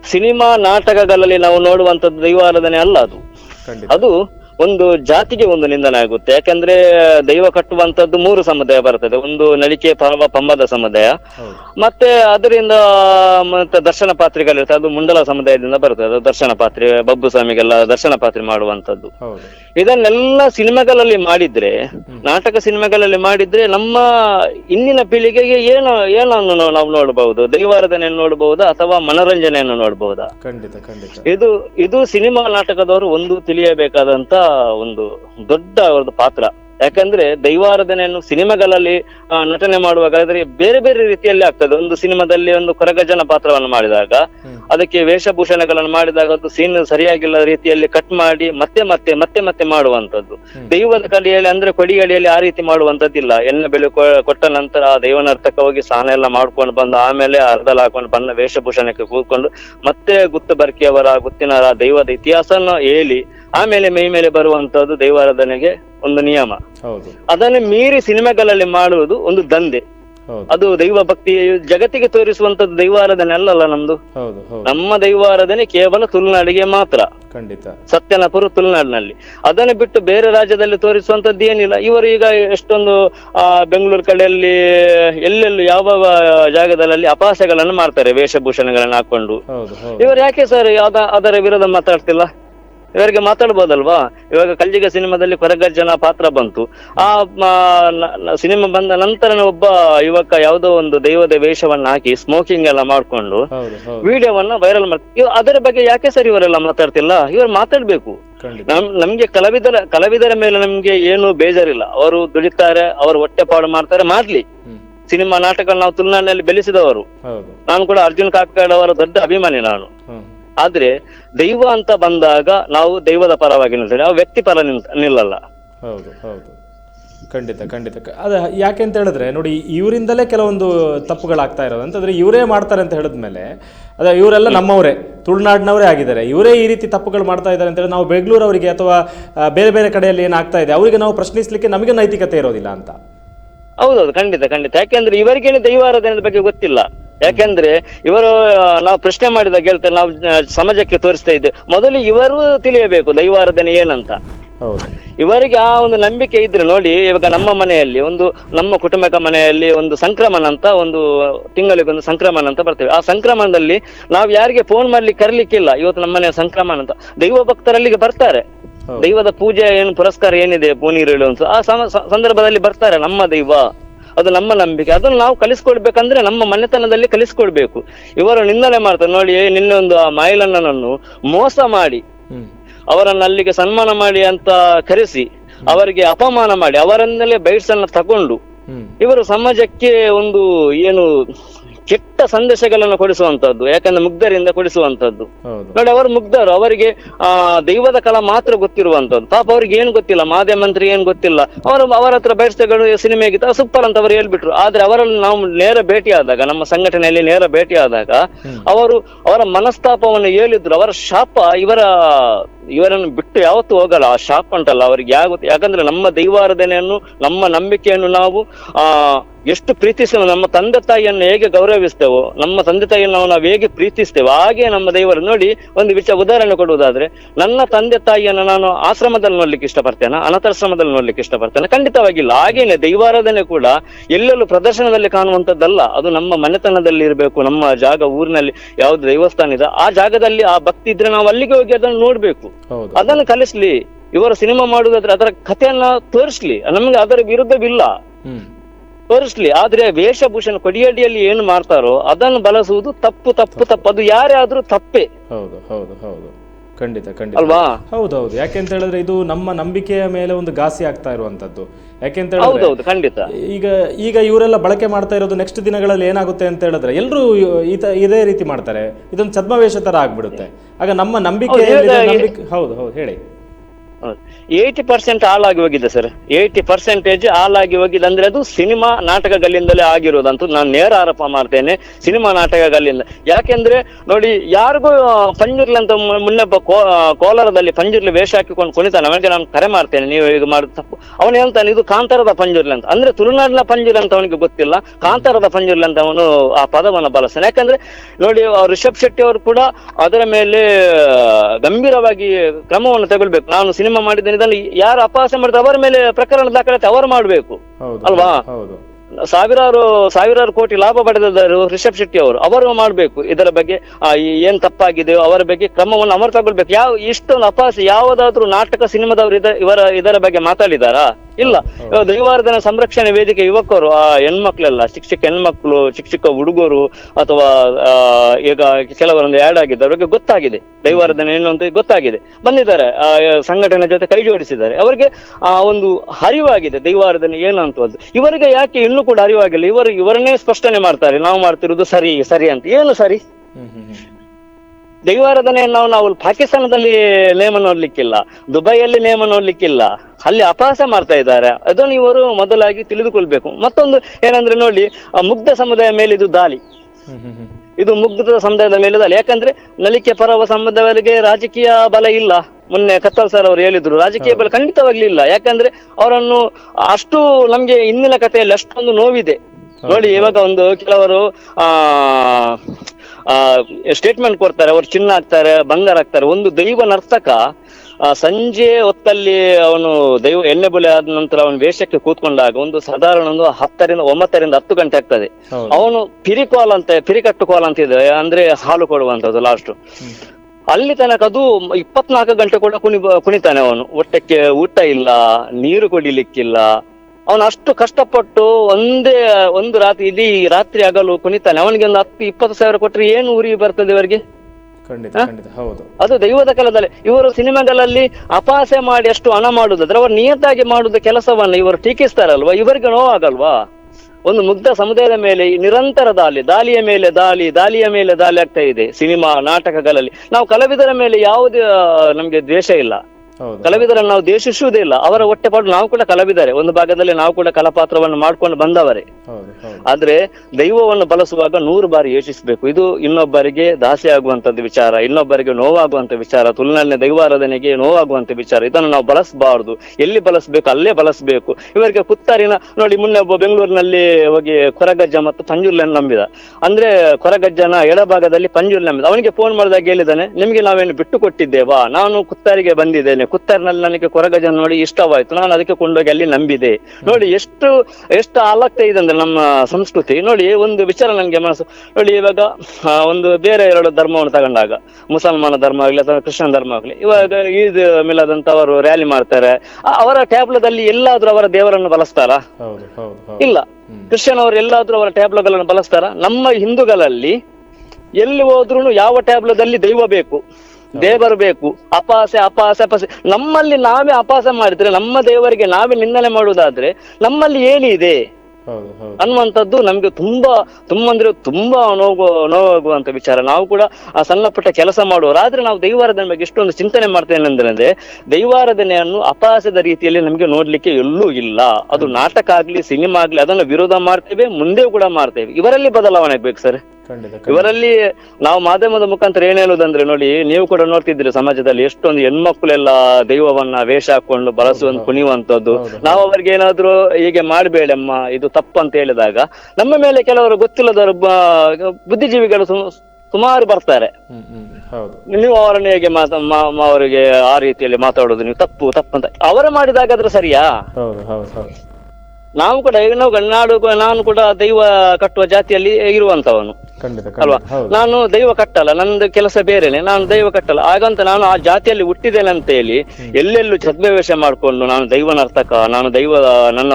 ಸಿನಿಮಾ ನಾಟಕಗಳಲ್ಲಿ ನಾವು ನೋಡುವಂತದ್ದು ದೈವಾರಾಧನೆ ಅಲ್ಲ ಅದು. ಅದು ಒಂದು ಜಾತಿಗೆ ಒಂದು ನಿಂದನೆ ಆಗುತ್ತೆ. ಯಾಕಂದ್ರೆ ದೈವ ಕಟ್ಟುವಂತದ್ದು ಮೂರು ಸಮುದಾಯ ಬರ್ತದೆ. ಒಂದು ನಳಿಕೆ ಪರ್ವ ಪಂಬದ ಸಮುದಾಯ. ಮತ್ತೆ ಅದರಿಂದ ಮತ್ತೆ ದರ್ಶನ ಪಾತ್ರಿಗಳಿರ್ತದೆ ಅದು ಮುಂಡಲ ಸಮುದಾಯದಿಂದ ಬರ್ತದೆ. ಅದು ದರ್ಶನ ಪಾತ್ರೆ ಬಬ್ಬು ಸ್ವಾಮಿಗೆಲ್ಲ ದರ್ಶನ ಪಾತ್ರೆ ಮಾಡುವಂತದ್ದು ಇದನ್ನೆಲ್ಲ ಸಿನಿಮಾಗಳಲ್ಲಿ ಮಾಡಿದ್ರೆ ನಾಟಕ ಸಿನಿಮಾಗಳಲ್ಲಿ ಮಾಡಿದ್ರೆ ನಮ್ಮ ಇಂದಿನ ಪೀಳಿಗೆಗೆ ಏನು ಏನನ್ನು ನಾವು- ನೋಡಬಹುದು ದೈವಾರಾಧನೆಯನ್ನು ನೋಡಬಹುದಾ ಅಥವಾ ಮನೋರಂಜನೆಯನ್ನು ನೋಡಬಹುದಾ ಖಂಡಿತ ಖಂಡಿತ. ಇದು ಇದು ಸಿನಿಮಾ ನಾಟಕದವರು ಒಂದು ತಿಳಿಯಬೇಕಾದಂತ ಒಂದು ದೊಡ್ಡ ಒಂದು ಪಾತ್ರ. ಯಾಕಂದ್ರೆ ದೈವಾರಾಧನೆಯನ್ನು ಸಿನಿಮಾಗಳಲ್ಲಿ ನಟನೆ ಮಾಡುವಾಗ ಮಾಡುವಾಗಾದ್ರೆ ಬೇರೆ ಬೇರೆ ರೀತಿಯಲ್ಲಿ ಆಗ್ತದೆ. ಒಂದು ಸಿನಿಮಾದಲ್ಲಿ ಒಂದು ಕೊರಗಜನ ಪಾತ್ರವನ್ನು ಮಾಡಿದಾಗ ಅದಕ್ಕೆ ವೇಷಭೂಷಣಗಳನ್ನು ಮಾಡಿದಾಗ ಅದು ಸೀನ್ ಸರಿಯಾಗಿಲ್ಲ ರೀತಿಯಲ್ಲಿ ಕಟ್ ಮಾಡಿ ಮತ್ತೆ ಮತ್ತೆ ಮತ್ತೆ ಮತ್ತೆ ಮಾಡುವಂತದ್ದು ದೈವದ ಕಲಿಯಲ್ಲಿ ಅಂದ್ರೆ ಕೊಡಿಗಡಿಯಲ್ಲಿ ಆ ರೀತಿ ಮಾಡುವಂತದ್ದಿಲ್ಲ ಎಣ್ಣೆ ಬೆಳೆ ಕೊಟ್ಟ ನಂತರ ಆ ದೈವನರ್ತಕ ಹೋಗಿ ಸ್ನಾನ ಎಲ್ಲ ಮಾಡ್ಕೊಂಡು ಬಂದು ಆಮೇಲೆ ಅರ್ಧಲ್ ಹಾಕೊಂಡು ಬಂದ ವೇಷಭೂಷಣಕ್ಕೆ ಕೂತ್ಕೊಂಡು ಮತ್ತೆ ಗುತ್ತ ಬರ್ಕಿಯವರ ಗುತ್ತಿನ ದೈವದ ಇತಿಹಾಸನ ಹೇಳಿ ಆಮೇಲೆ ಮೈ ಮೇಲೆ ಬರುವಂತದ್ದು ದೈವಾರಾಧನೆಗೆ ಒಂದು ನಿಯಮ. ಹೌದು. ಅದನ್ನು ಮೀರಿ ಸಿನಿಮಾಗಳಲ್ಲಿ ಮಾಡುವುದು ಒಂದು ದಂಧೆ. ಅದು ದೈವ ಭಕ್ತಿ ಜಗತ್ತಿಗೆ ತೋರಿಸುವಂತದ್ದು ದೈವಾರಾಧನೆ ಅಲ್ಲಲ್ಲ ನಮ್ದು? ನಮ್ಮ ದೈವಾರಾಧನೆ ಕೇವಲ ತುಳುನಾಡಿಗೆ ಮಾತ್ರ. ಖಂಡಿತ. ಸತ್ಯನಪುರ ತುಳುನಾಡಿನಲ್ಲಿ. ಅದನ್ನು ಬಿಟ್ಟು ಬೇರೆ ರಾಜ್ಯದಲ್ಲಿ ತೋರಿಸುವಂತದ್ದು ಏನಿಲ್ಲ. ಇವರು ಈಗ ಎಷ್ಟೊಂದು ಆ ಬೆಂಗಳೂರು ಕಡೆಯಲ್ಲಿ ಎಲ್ಲೆಲ್ಲೂ ಯಾವ ಜಾಗದಲ್ಲಿ ಅಪಹಾಸ್ಯಗಳನ್ನು ಮಾಡ್ತಾರೆ ವೇಷಭೂಷಣಗಳನ್ನು ಹಾಕೊಂಡು ಇವರು ಯಾಕೆ ಸರ್ ಅದ ಅದರ ವಿರೋಧ ಮಾತಾಡ್ತಿಲ್ಲ? ಇವರಿಗೆ ಮಾತಾಡ್ಬೋದಲ್ವಾ? ಇವಾಗ ಕಲ್ಲಿಗ ಸಿನಿಮಾದಲ್ಲಿ ಕೊರಗಜ್ಜನ ಪಾತ್ರ ಬಂತು. ಆ ಸಿನಿಮಾ ಬಂದ ನಂತರ ಒಬ್ಬ ಯುವಕ ಯಾವುದೋ ಒಂದು ದೈವದ ವೇಷವನ್ನ ಹಾಕಿ ಸ್ಮೋಕಿಂಗ್ ಎಲ್ಲ ಮಾಡ್ಕೊಂಡು ವಿಡಿಯೋವನ್ನ ವೈರಲ್ ಮಾಡ್ತಾರೆ ಅದರ ಬಗ್ಗೆ ಯಾಕೆ ಸರ್ ಇವರೆಲ್ಲ ಮಾತಾಡ್ತಿಲ್ಲ? ಇವರು ಮಾತಾಡ್ಬೇಕು. ನಮ್ಗೆ ಕಲಾವಿದರ ಕಲಾವಿದರ ಮೇಲೆ ನಮ್ಗೆ ಏನು ಬೇಜಾರಿಲ್ಲ. ಅವರು ದುಡಿತಾರೆ ಅವರು ಹೊಟ್ಟೆಪಾಡು ಮಾಡ್ತಾರೆ ಮಾಡ್ಲಿ. ಸಿನಿಮಾ ನಾಟಕ ನಾವು ತುಳುನಾಡಿನಲ್ಲಿ ಬೆಳೆಸಿದವರು. ನಾನು ಕೂಡ ಅರ್ಜುನ್ ಕಾಕಡ್ ಅವರ ದೊಡ್ಡ ಅಭಿಮಾನಿ ನಾನು. ಆದ್ರೆ ದೈವ ಅಂತ ಬಂದಾಗ ನಾವು ದೈವದ ಪರವಾಗಿ ನಿಲ್ತೇವೆ. ನಾವು ವ್ಯಕ್ತಿ ಪರ ನಿಲ್ ನಿಲ್ಲಲ್ಲ. ಹೌದು ಹೌದು. ಖಂಡಿತ ಖಂಡಿತ. ಅದ ಯಾಕೆ ಅಂತ ಹೇಳಿದ್ರೆ ನೋಡಿ ಇವರಿಂದಲೇ ಕೆಲವೊಂದು ತಪ್ಪುಗಳಾಗ್ತಾ ಇರೋದು. ಅಂತಂದ್ರೆ ಇವರೇ ಮಾಡ್ತಾರೆ ಅಂತ ಹೇಳಿದ್ಮೇಲೆ ಅದ ಇವರೆಲ್ಲ ನಮ್ಮವರೇ. ತುಳುನಾಡಿನವರೇ ಆಗಿದ್ದಾರೆ. ಇವರೇ ಈ ರೀತಿ ತಪ್ಪುಗಳು ಮಾಡ್ತಾ ಇದ್ದಾರೆ ಅಂತ ಹೇಳಿ ನಾವು ಬೆಂಗಳೂರವರಿಗೆ ಅಥವಾ ಬೇರೆ ಬೇರೆ ಕಡೆಯಲ್ಲಿ ಏನಾಗ್ತಾ ಇದೆ ಅವರಿಗೆ ನಾವು ಪ್ರಶ್ನಿಸ್ಲಿಕ್ಕೆ ನಮಗೆ ನೈತಿಕತೆ ಇರೋದಿಲ್ಲ ಅಂತ. ಹೌದೌದು ಖಂಡಿತ ಖಂಡಿತ. ಯಾಕೆಂದ್ರೆ ಇವರಿಗೆ ದೈವಾರಾಧನೆ ಬಗ್ಗೆ ಗೊತ್ತಿಲ್ಲ. ಯಾಕೆಂದ್ರೆ ಇವರು ನಾವು ಪ್ರಶ್ನೆ ಮಾಡಿದಾಗ ಹೇಳ್ತಾರೆ ನಾವು ಸಮಾಜಕ್ಕೆ ತೋರಿಸ್ತಾ ಇದ್ದೇವೆ ಮೊದಲು ಇವರು ತಿಳಿಯಬೇಕು ದೈವಾರಾಧನೆ ಏನಂತ. ಇವರಿಗೆ ಆ ಒಂದು ನಂಬಿಕೆ ಇದ್ರೆ ನೋಡಿ ಇವಾಗ ನಮ್ಮ ಮನೆಯಲ್ಲಿ ಒಂದು ನಮ್ಮ ಕುಟುಂಬಕ ಮನೆಯಲ್ಲಿ ಒಂದು ಸಂಕ್ರಮಣ ಅಂತ ಒಂದು ತಿಂಗಳಿಗೆ ಒಂದು ಸಂಕ್ರಮಣ ಅಂತ ಬರ್ತೇವೆ. ಆ ಸಂಕ್ರಮಣದಲ್ಲಿ ನಾವು ಯಾರಿಗೆ ಫೋನ್ ಮಾಡ್ಲಿಕ್ಕೆ ಕರ್ಲಿಕ್ಕಿಲ್ಲ. ಇವತ್ತು ನಮ್ಮ ಮನೆಯ ಸಂಕ್ರಮಣ ಅಂತ. ದೈವ ಭಕ್ತರಲ್ಲಿಗೆ ಬರ್ತಾರೆ. ದೈವದ ಪೂಜೆ ಏನು ಪುರಸ್ಕಾರ ಏನಿದೆ ಪೂನೀರು ಅಂತ ಆ ಸಂದರ್ಭದಲ್ಲಿ ಬರ್ತಾರೆ ನಮ್ಮ ದೈವ. ಅದು ನಮ್ಮ ನಂಬಿಕೆ. ಅದನ್ನು ನಾವು ಕಲಿಸ್ಕೊಡ್ಬೇಕಂದ್ರೆ ನಮ್ಮ ಮನೆತನದಲ್ಲಿ ಕಲಿಸ್ಕೊಡ್ಬೇಕು ಇವರು ನಿಂದನೆ ಮಾಡ್ತಾರೆ. ನೋಡಿ ನಿನ್ನೆ ಒಂದು ಆ ಮಾಯಿಲಣ್ಣನನ್ನು ಮೋಸ ಮಾಡಿ ಅವರನ್ನು ಅಲ್ಲಿಗೆ ಸನ್ಮಾನ ಮಾಡಿ ಅಂತ ಕರೆಸಿ ಅವರಿಗೆ ಅಪಮಾನ ಮಾಡಿ ಅವರನ್ನಲೇ ಬೈಟ್ಸ್ ಅನ್ನ ತಗೊಂಡು ಇವರು ಸಮಾಜಕ್ಕೆ ಒಂದು ಏನು ಕೆಟ್ಟ ಸಂದೇಶಗಳನ್ನು ಕೊಡಿಸುವಂತದ್ದು ಯಾಕಂದ್ರೆ ಮುಗ್ಧರಿಂದ ಕೊಡಿಸುವಂತದ್ದು ನೋಡಿ ಅವರು ಮುಗ್ಧರು ಅವರಿಗೆ ಆ ದೈವದ ಕಲಾ ಮಾತ್ರ ಗೊತ್ತಿರುವಂತದ್ದು ಪಾಪ ಅವ್ರಿಗೆ ಏನು ಗೊತ್ತಿಲ್ಲ ಮಾಧ್ಯಮ ಮಂತ್ರಿ ಏನ್ ಗೊತ್ತಿಲ್ಲ. ಅವರು ಅವರ ಹತ್ರ ಬಯಸ್ತೆಗಳು ಸಿನಿಮಾ ಗೀತ ಸೂಪರ್ ಅಂತ ಅವರು ಹೇಳ್ಬಿಟ್ರು. ಆದ್ರೆ ಅವರಲ್ಲಿ ನಾವು ನೇರ ಭೇಟಿಯಾದಾಗ ನಮ್ಮ ಸಂಘಟನೆಯಲ್ಲಿ ನೇರ ಭೇಟಿಯಾದಾಗ ಅವರು ಅವರ ಮನಸ್ತಾಪವನ್ನು ಹೇಳಿದ್ರು. ಅವರ ಶಾಪ ಇವರ ಇವರನ್ನು ಬಿಟ್ಟು ಯಾವತ್ತೂ ಹೋಗಲ್ಲ. ಆ ಶಾಪ್ ಉಂಟಲ್ಲ ಅವರಿಗೆ ಯಾಗುತ್ತೆ ಯಾಕಂದ್ರೆ ನಮ್ಮ ದೈವಾರಾಧನೆಯನ್ನು ನಮ್ಮ ನಂಬಿಕೆಯನ್ನು ನಾವು ಆ ಎಷ್ಟು ಪ್ರೀತಿಸ್ತೇವೆ ನಮ್ಮ ತಂದೆ ತಾಯಿಯನ್ನು ಹೇಗೆ ಗೌರವಿಸ್ತೇವೋ ನಮ್ಮ ತಂದೆ ತಾಯಿಯನ್ನು ನಾವು ನಾವು ಹೇಗೆ ಪ್ರೀತಿಸ್ತೇವೆ ಹಾಗೆ ನಮ್ಮ ದೇವರು ನೋಡಿ ಒಂದು ವಿಷಯ ಉದಾಹರಣೆ ಕೊಡುವುದಾದ್ರೆ ನನ್ನ ತಂದೆ ತಾಯಿಯನ್ನು ನಾನು ಆಶ್ರಮದಲ್ಲಿ ನೋಡ್ಲಿಕ್ಕೆ ಇಷ್ಟಪಡ್ತೇನೆ? ಅನಾಥಾಶ್ರಮದಲ್ಲಿ ನೋಡ್ಲಿಕ್ಕೆ ಇಷ್ಟಪಡ್ತೇನೆ? ಖಂಡಿತವಾಗಿಲ್ಲ. ಹಾಗೇನೆ ದೈವಾರಾಧನೆ ಕೂಡ ಎಲ್ಲೆಲ್ಲೂ ಪ್ರದರ್ಶನದಲ್ಲಿ ಕಾಣುವಂತದ್ದಲ್ಲ ಅದು ನಮ್ಮ ಮನೆತನದಲ್ಲಿ ಇರಬೇಕು ನಮ್ಮ ಜಾಗ ಊರಿನಲ್ಲಿ ಯಾವ್ದು ದೇವಸ್ಥಾನ ಇದೆ ಆ ಜಾಗದಲ್ಲಿ ಆ ಭಕ್ತಿ ಇದ್ರೆ ನಾವು ಅಲ್ಲಿಗೆ ಹೋಗಿ ಅದನ್ನು ನೋಡ್ಬೇಕು. ಅದನ್ನು ಕಲಿಸ್ಲಿ. ಇವರು ಸಿನಿಮಾ ಮಾಡುವುದಾದ್ರೆ ಅದರ ಕಥೆಯನ್ನ ತೋರಿಸ್ಲಿ. ನಮ್ಗೆ ಅದರ ವಿರುದ್ಧವಿಲ್ಲ. ತೋರಿಸ್ಲಿ. ಆದ್ರೆ ವೇಷಭೂಷಣ ಕೊಡಿಯಡಿಯಲ್ಲಿ ಏನು ಮಾಡ್ತಾರೋ ಅದನ್ನು ಬಳಸುವುದು ತಪ್ಪು ತಪ್ಪು ತಪ್ಪು. ಅದು ಯಾರೇ ಆದ್ರೂ ತಪ್ಪೇ. ಹೌದು ಹೌದು ಹೌದು. ಖಂಡಿತ ಖಂಡಿತ. ಅಲ್ವಾ? ಹೌದು ಹೌದು. ಯಾಕೆಂತ ಹೇಳಿದ್ರೆ ಇದು ನಮ್ಮ ನಂಬಿಕೆಯ ಮೇಲೆ ಒಂದು ಘಾಸಿ ಆಗ್ತಾ ಇರುವಂತದ್ದು ಯಾಕೆಂತ ಹೇಳಿದ್ರೆ ಹೌದೌದು ಖಂಡಿತ. ಈಗ ಈಗ ಇವರೆಲ್ಲ ಬಳಕೆ ಮಾಡ್ತಾ ಇರೋದು ನೆಕ್ಸ್ಟ್ ದಿನಗಳಲ್ಲಿ ಏನಾಗುತ್ತೆ ಅಂತ ಹೇಳಿದ್ರೆ ಎಲ್ಲರೂ ಇದೇ ರೀತಿ ಮಾಡ್ತಾರೆ. ಇದೊಂದು ಛದ್ಮವೇಷ ತರ ಆಗ್ಬಿಡುತ್ತೆ. ಆಗ ನಮ್ಮ ಹೌದು, ನಂಬಿಕೆ ಹೌದು ಹೌದು. ಹೇಳಿ. ಏಯ್ಟಿ ಪರ್ಸೆಂಟ್ ಹಾಳಾಗಿ ಹೋಗಿದೆ ಸರ್. ಏಯ್ಟಿ ಪರ್ಸೆಂಟೇಜ್ ಹಾಳಾಗಿ ಹೋಗಿದೆ ಅಂದ್ರೆ ಅದು ಸಿನಿಮಾ ನಾಟಕಗಳಿಂದಲೇ ಆಗಿರೋದಂತೂ ನಾನು ನೇರ ಆರೋಪ ಮಾಡ್ತೇನೆ. ಸಿನಿಮಾ ನಾಟಕಗಳಿಂದ. ಯಾಕೆಂದ್ರೆ ನೋಡಿ, ಯಾರಿಗೂ ಪಂಜುರ್ಲಿ ಅಂತ ಮುನ್ನೊಬ್ಬ ಕೋಲಾರದಲ್ಲಿ ಪಂಜುರ್ಲಿ ವೇಷ ಹಾಕಿಕೊಂಡು ಕುಣಿತಾನೆ. ಅವನಿಗೆ ನಾನು ಕರೆ ಮಾಡ್ತೇನೆ, ನೀವು ಈಗ ಮಾಡಿದ ತಪ್ಪು. ಅವನು ಹೇಳ್ತಾನೆ, ಇದು ಕಾಂತಾರದ ಪಂಜುರ್ಲಿ ಅಂತ. ಅಂದ್ರೆ ತುಳುನಾಡಿನ ಪಂಜುರ್ಲಿ ಅಂತ ಅವನಿಗೆ ಗೊತ್ತಿಲ್ಲ. ಕಾಂತಾರದ ಪಂಜುರ್ಲಿ ಅಂತ ಅವನು ಆ ಪದವನ್ನು ಬಳಸ್ತಾನೆ. ಯಾಕಂದ್ರೆ ನೋಡಿ ರಿಷಬ್ ಶೆಟ್ಟಿ ಅವರು ಕೂಡ ಅದರ ಮೇಲೆ ಗಂಭೀರವಾಗಿ ಕ್ರಮವನ್ನು ತಗೊಳ್ಬೇಕು. ನಾನು ಸಿನಿಮಾ ಮಾಡಿದ್ದೇನೆ ಇದನ್ನು ಯಾರು ಅಪಹಾಸ್ಯ ಮಾಡಿದ್ರೆ ಅವರ ಮೇಲೆ ಪ್ರಕರಣ ದಾಖಲಾತಿ ಅವರು ಮಾಡಬೇಕು. ಅಲ್ವಾ? ಸಾವಿರಾರು ಸಾವಿರಾರು ಕೋಟಿ ಲಾಭ ಪಡೆದವರು ರಿಷಬ್ ಶೆಟ್ಟಿ ಅವರು ಅವರು ಮಾಡಬೇಕು ಇದರ ಬಗ್ಗೆ. ಆ, ಏನ್ ತಪ್ಪಾಗಿದೆ ಅವರ ಬಗ್ಗೆ ಕ್ರಮವನ್ನು ಅವರು ತಗೊಳ್ಬೇಕು ಯಾವ ಇಷ್ಟೊಂದು ಅಪಹಾಸ್ಯ ಯಾವುದಾದ್ರೂ ನಾಟಕ ಸಿನಿಮಾದವರು ಇವರ ಇದರ ಬಗ್ಗೆ ಮಾತಾಡಿದಾರಾ? ಇಲ್ಲ. ದೈವಾರ್ಧನ ಸಂರಕ್ಷಣೆ ವೇದಿಕೆ ಯುವಕರು ಆ ಹೆಣ್ಮಕ್ಳೆಲ್ಲ ಶಿಕ್ಷಕ ಹೆಣ್ಮಕ್ಳು ಶಿಕ್ಷಕ ಹುಡುಗರು ಅಥವಾ ಆ, ಈಗ ಕೆಲವರೊಂದು ಆ್ಯಡ್ ಆಗಿದ್ದಾರೆ ಅವರಿಗೆ ಗೊತ್ತಾಗಿದೆ. ದೈವಾರ್ಧನೆ ಏನು ಅಂತ ಗೊತ್ತಾಗಿದೆ. ಬಂದಿದ್ದಾರೆ ಆ, ಸಂಘಟನೆ ಜೊತೆ ಕೈ ಜೋಡಿಸಿದ್ದಾರೆ. ಅವರಿಗೆ ಆ ಒಂದು ಅರಿವಾಗಿದೆ ದೈವಾರ್ಧನೆ ಏನು ಅಂತ ಇವರಿಗೆ ಯಾಕೆ ಇನ್ನೂ ಕೂಡ ಅರಿವಾಗಿಲ್ಲ ಇವರು ಇವರನ್ನೇ ಸ್ಪಷ್ಟನೆ ಮಾಡ್ತಾರೆ. ನಾವು ಮಾಡ್ತಿರೋದು ಸರಿ ಸರಿ ಅಂತ. ಏನು ಸರಿ? ದೈವಾರಾಧನೆಯನ್ನು ನಾವು ನಾವು ಪಾಕಿಸ್ತಾನದಲ್ಲಿ ನೇಮ ನೋಡ್ಲಿಕ್ಕಿಲ್ಲ. ದುಬೈಯಲ್ಲಿ ನೇಮ ನೋಡ್ಲಿಕ್ಕಿಲ್ಲ. ಅಲ್ಲಿ ಅಪಹಾಸ ಮಾಡ್ತಾ ಇದ್ದಾರೆ. ಅದನ್ನು ಇವರು ಮೊದಲಾಗಿ ತಿಳಿದುಕೊಳ್ಬೇಕು. ಮತ್ತೊಂದು ಏನಂದ್ರೆ ನೋಡಿ ಮುಗ್ಧ ಸಮುದಾಯ ಮೇಲೆ ಇದು ದಾಳಿ. ಇದು ಮುಗ್ಧ ಸಮುದಾಯದ ಮೇಲೆ ದಾಳಿ. ಯಾಕಂದ್ರೆ ನಲಿಕೆ ಪರವ ಸಮುದಾಯವರಿಗೆ ರಾಜಕೀಯ ಬಲ ಇಲ್ಲ. ಮೊನ್ನೆ ಕತ್ತಲ್ ಸರ್ ಅವರು ಹೇಳಿದ್ರು. ರಾಜಕೀಯ ಬಲ ಖಂಡಿತವಾಗ್ಲಿಲ್ಲ. ಯಾಕಂದ್ರೆ ಅವರನ್ನು ಅಷ್ಟು ನಮ್ಗೆ ಇಂದಿನ ಕಥೆಯಲ್ಲಿ ಅಷ್ಟೊಂದು ನೋವಿದೆ. ನೋಡಿ, ಇವಾಗ ಒಂದು ಕೆಲವರು, ಆ ಸ್ಟೇಟ್ಮೆಂಟ್ ಕೊಡ್ತಾರೆ ಅವರು ಚಿನ್ನ ಹಾಕ್ತಾರೆ ಬಂಗಾರ ಹಾಕ್ತಾರೆ. ಒಂದು ದೈವ ನರ್ತಕ ಸಂಜೆ ಹೊತ್ತಲ್ಲಿ ಅವನು ದೈವ ಎಣ್ಣೆ ಬುಲೆ ಆದ ನಂತರ ಅವನು ವೇಷಕ್ಕೆ ಕೂತ್ಕೊಂಡಾಗ ಒಂದು ಸಾಧಾರಣ ಒಂದು ಹತ್ತರಿಂದ ಒಂಬತ್ತರಿಂದ ಹತ್ತು ಗಂಟೆ ಆಗ್ತದೆ. ಅವನು ಪಿರಿ ಕಾಲ್ ಅಂತ ಪಿರಿಕಟ್ಟು ಕಾಲ್ ಅಂತ ಇದೆ ಅಂದ್ರೆ ಹಾಲು ಕೊಡುವಂತದ್ದು ಲಾಸ್ಟ್ ಅಲ್ಲಿ ತನಕ ಅದು ಇಪ್ಪತ್ನಾಲ್ಕು ಗಂಟೆ ಕೂಡ ಕುಣಿ ಕುಣಿತಾನೆ ಅವನು. ಹೊಟ್ಟೆಕ್ಕೆ ಊಟ ಇಲ್ಲ ನೀರು ಕುಡಿಲಿಕ್ಕಿಲ್ಲ ಅವನು ಅಷ್ಟು ಕಷ್ಟಪಟ್ಟು ಒಂದೇ ಒಂದು ರಾತ್ರಿ ಇಡೀ ರಾತ್ರಿ ಆಗಲು ಕುಣಿತಾನೆ. ಅವನಿಗೆ ಒಂದು ಹತ್ತು ಇಪ್ಪತ್ತು ಸಾವಿರ ಕೊಟ್ಟರೆ ಏನು ಊರಿ ಬರ್ತದೆ ಇವರಿಗೆ? ಅದು ದೈವದ ಕಾಲದಲ್ಲಿ. ಇವರು ಸಿನಿಮಾಗಳಲ್ಲಿ ಅಪಾಸೆ ಮಾಡಿ ಅಷ್ಟು ಹಣ ಮಾಡುದಾದ್ರೆ ಅವರು ನಿಯತ್ತಾಗಿ ಮಾಡುದ ಕೆಲಸವನ್ನ ಇವರು ಟೀಕಿಸ್ತಾರಲ್ವಾ? ಇವರಿಗೆ ನೋವಾಗಲ್ವಾ? ಒಂದು ಮುಗ್ಧ ಸಮುದಾಯದ ಮೇಲೆ ನಿರಂತರ ದಾಳಿ ದಾಳಿಯ ಮೇಲೆ ದಾಳಿ ದಾಳಿಯ ಮೇಲೆ ದಾಳಿ ಆಗ್ತಾ ಇದೆ ಸಿನಿಮಾ ನಾಟಕಗಳಲ್ಲಿ. ನಾವು ಕಲಾವಿದರ ಮೇಲೆ ಯಾವುದೇ ನಮ್ಗೆ ದ್ವೇಷ ಇಲ್ಲ. ಹೌದು. ಕಲಾವಿದರನ್ನು ನಾವು ದ್ವೇಷಿಸುವುದೇ ಇಲ್ಲ. ಅವರ ಹೊಟ್ಟೆಪಾಡು ನಾವು ಕೂಡ ಕಲಾವಿದರೆ. ಒಂದು ಭಾಗದಲ್ಲಿ ನಾವು ಕೂಡ ಕಲಾಪಾತ್ರವನ್ನು ಮಾಡ್ಕೊಂಡು ಬಂದವರೇ. ಆದ್ರೆ ದೈವವನ್ನು ಬಳಸುವಾಗ ನೂರು ಬಾರಿ ಯೋಚಿಸಬೇಕು. ಇದು ಇನ್ನೊಬ್ಬರಿಗೆ ದಾಸೆ ಆಗುವಂತದ್ದು ವಿಚಾರ ಇನ್ನೊಬ್ಬರಿಗೆ ನೋವಾಗುವಂತ ವಿಚಾರ ತುಲನಲ್ಲಿ ದೈವಾರಾಧನೆಗೆ ನೋವಾಗುವಂತ ವಿಚಾರ. ಇದನ್ನು ನಾವು ಬಳಸಬಾರದು. ಎಲ್ಲಿ ಬಳಸಬೇಕು ಅಲ್ಲೇ ಬಳಸಬೇಕು. ಇವರಿಗೆ ಕುತ್ತಾರಿನ ನೋಡಿ ಮೊನ್ನೆ ಒಬ್ಬ ಬೆಂಗಳೂರಿನಲ್ಲಿ ಹೋಗಿ ಕೊರಗಜ್ಜ ಮತ್ತು ಪಂಜುರ್ಲನ್ನು ನಂಬಿದ. ಅಂದ್ರೆ ಕೊರಗಜ್ಜನ ಎಡಭಾಗದಲ್ಲಿ ಪಂಜುರ್ಲಿ ನಂಬಿದ. ಅವನಿಗೆ ಫೋನ್ ಮಾಡಿದಾಗ ಹೇಳಿದಾನೆ ನಿಮಗೆ ನಾವೇನು ಬಿಟ್ಟು ಕೊಟ್ಟಿದ್ದೇವಾ? ನಾನು ಕುತ್ತಾರಿಗೆ ಬಂದಿದ್ದೇನೆ. ಕುತ್ತಾರಿನಲ್ಲಿ ನನಗೆ ಕೊರಗಜ ನೋಡಿ ಇಷ್ಟವಾಯ್ತು. ನಾನು ಅದಕ್ಕೆ ಕೊಂಡೋಗಿ ಅಲ್ಲಿ ನಂಬಿದೆ. ನೋಡಿ ಎಷ್ಟು ಎಷ್ಟು ಆಲಕ್ತ ಇದೆ ಅಂದ್ರೆ ನಮ್ಮ ಸಂಸ್ಕೃತಿ. ನೋಡಿ ಒಂದು ವಿಚಾರ ನನಗೆ ಮನಸ್ಸು ನೋಡಿ ಇವಾಗ ಒಂದು ಬೇರೆ ಎರಡು ಧರ್ಮವನ್ನು ತಗೊಂಡಾಗ ಮುಸಲ್ಮಾನ ಧರ್ಮ ಆಗಲಿ ಅಥವಾ ಕ್ರಿಶ್ಚಿಯನ್ ಧರ್ಮ ಆಗಲಿ ಇವಾಗ ಈದ್ ಮಿಲಾದಂತ ಅವರು ರ್ಯಾಲಿ ಮಾಡ್ತಾರೆ ಅವರ ಟ್ಯಾಬ್ಲದಲ್ಲಿ ಎಲ್ಲಾದ್ರೂ ಅವರ ದೇವರನ್ನು ಬಳಸ್ತಾರಾ ಇಲ್ಲ. ಕ್ರಿಶ್ಚಿಯನ್ ಅವರು ಎಲ್ಲಾದ್ರೂ ಅವರ ಟ್ಯಾಬ್ಲಗಳನ್ನು ಬಳಸ್ತಾರ ನಮ್ಮ ಹಿಂದೂಗಳಲ್ಲಿ ಎಲ್ಲಿ ಹೋದ್ರು ಯಾವ ಟ್ಯಾಬ್ಲದಲ್ಲಿ ದೈವ ಬೇಕು? ದೇವರು ಬೇಕು ಅಪಾಸೆ ಅಪಾಸೆ ಅಪಾಸೆ. ನಮ್ಮಲ್ಲಿ ನಾವೇ ಅಪಾಸ ಮಾಡಿದ್ರೆ ನಮ್ಮ ದೇವರಿಗೆ ನಾವೇ ನಿಂದನೆ ಮಾಡುವುದಾದ್ರೆ ನಮ್ಮಲ್ಲಿ ಏನಿದೆ? ಅನ್ನುವಂಥದ್ದು ನಮ್ಗೆ ತುಂಬಾ ತುಂಬ ಅಂದ್ರೆ ತುಂಬಾ ನೋವು ನೋವಾಗುವಂತ ವಿಚಾರ. ನಾವು ಕೂಡ ಆ ಸಣ್ಣ ಪುಟ್ಟ ಕೆಲಸ ಮಾಡುವವರು. ಆದ್ರೆ ನಾವು ದೈವಾರಾಧನೆ ಬಗ್ಗೆ ಎಷ್ಟೊಂದು ಚಿಂತನೆ ಮಾಡ್ತೇನೆ ಅಂದ್ರೆ ದೈವಾರಾಧನೆಯನ್ನು ಅಪಾಸದ ರೀತಿಯಲ್ಲಿ ನಮ್ಗೆ ನೋಡ್ಲಿಕ್ಕೆ ಎಲ್ಲೂ ಇಲ್ಲ. ಅದು ನಾಟಕ ಆಗ್ಲಿ ಸಿನಿಮಾ ಆಗ್ಲಿ ಅದನ್ನು ವಿರೋಧ ಮಾಡ್ತೇವೆ ಮುಂದೆ ಕೂಡ ಮಾಡ್ತೇವೆ. ಇವರಲ್ಲಿ ಬದಲಾವಣೆ ಬೇಕು ಸರ್. ಇವರಲ್ಲಿ ನಾವು ಮಾಧ್ಯಮದ ಮುಖಾಂತರ ಏನ್ ಹೇಳುದಂದ್ರೆ ನೋಡಿ ನೀವು ಕೂಡ ನೋಡ್ತಿದ್ರಿ ಸಮಾಜದಲ್ಲಿ ಎಷ್ಟೊಂದು ಹೆಣ್ಮಕ್ಳೆಲ್ಲ ದೈವವನ್ನ ವೇಷ ಹಾಕೊಂಡು ಬಳಸುವಂತ ಕುಣಿಯುವಂತದ್ದು ನಾವು ಅವರಿಗೆ ಏನಾದ್ರು ಹೀಗೆ ಮಾಡಬೇಡಮ್ಮ ಇದು ತಪ್ಪು ಅಂತ ಹೇಳಿದಾಗ ನಮ್ಮ ಮೇಲೆ ಕೆಲವರು ಗೊತ್ತಿಲ್ಲದವರು ಬುದ್ಧಿಜೀವಿಗಳು ಸುಮಾರು ಬರ್ತಾರೆ. ನೀವು ಅವರನ್ನು ಹೇಗೆ ಅವರಿಗೆ ಆ ರೀತಿಯಲ್ಲಿ ಮಾತಾಡೋದು ನೀವು ತಪ್ಪು ತಪ್ಪು ಅಂತ ಅವರು ಮಾಡಿದಾಗಾದ್ರೆ ಸರಿಯಾ? ನಾವು ಕೂಡ ಈಗ ನಾವು ಗಂಡನಾಡು ನಾನು ಕೂಡ ದೈವ ಕಟ್ಟುವ ಜಾತಿಯಲ್ಲಿ ಇರುವಂತವನು ಅಲ್ವಾ? ನಾನು ದೈವ ಕಟ್ಟಲ್ಲ ನಂದು ಕೆಲಸ ಬೇರೆನೆ ನಾನು ದೈವ ಕಟ್ಟಲ್ಲ. ಹಾಗಂತ ನಾನು ಆ ಜಾತಿಯಲ್ಲಿ ಹುಟ್ಟಿದ್ದೇನೆ ಅಂತ ಹೇಳಿ ಎಲ್ಲೆಲ್ಲೂ ಛದ್ಮವೇಷ ಮಾಡ್ಕೊಂಡು ನಾನು ದೈವ ನರ್ತಕ ನಾನು ದೈವ ನನ್ನ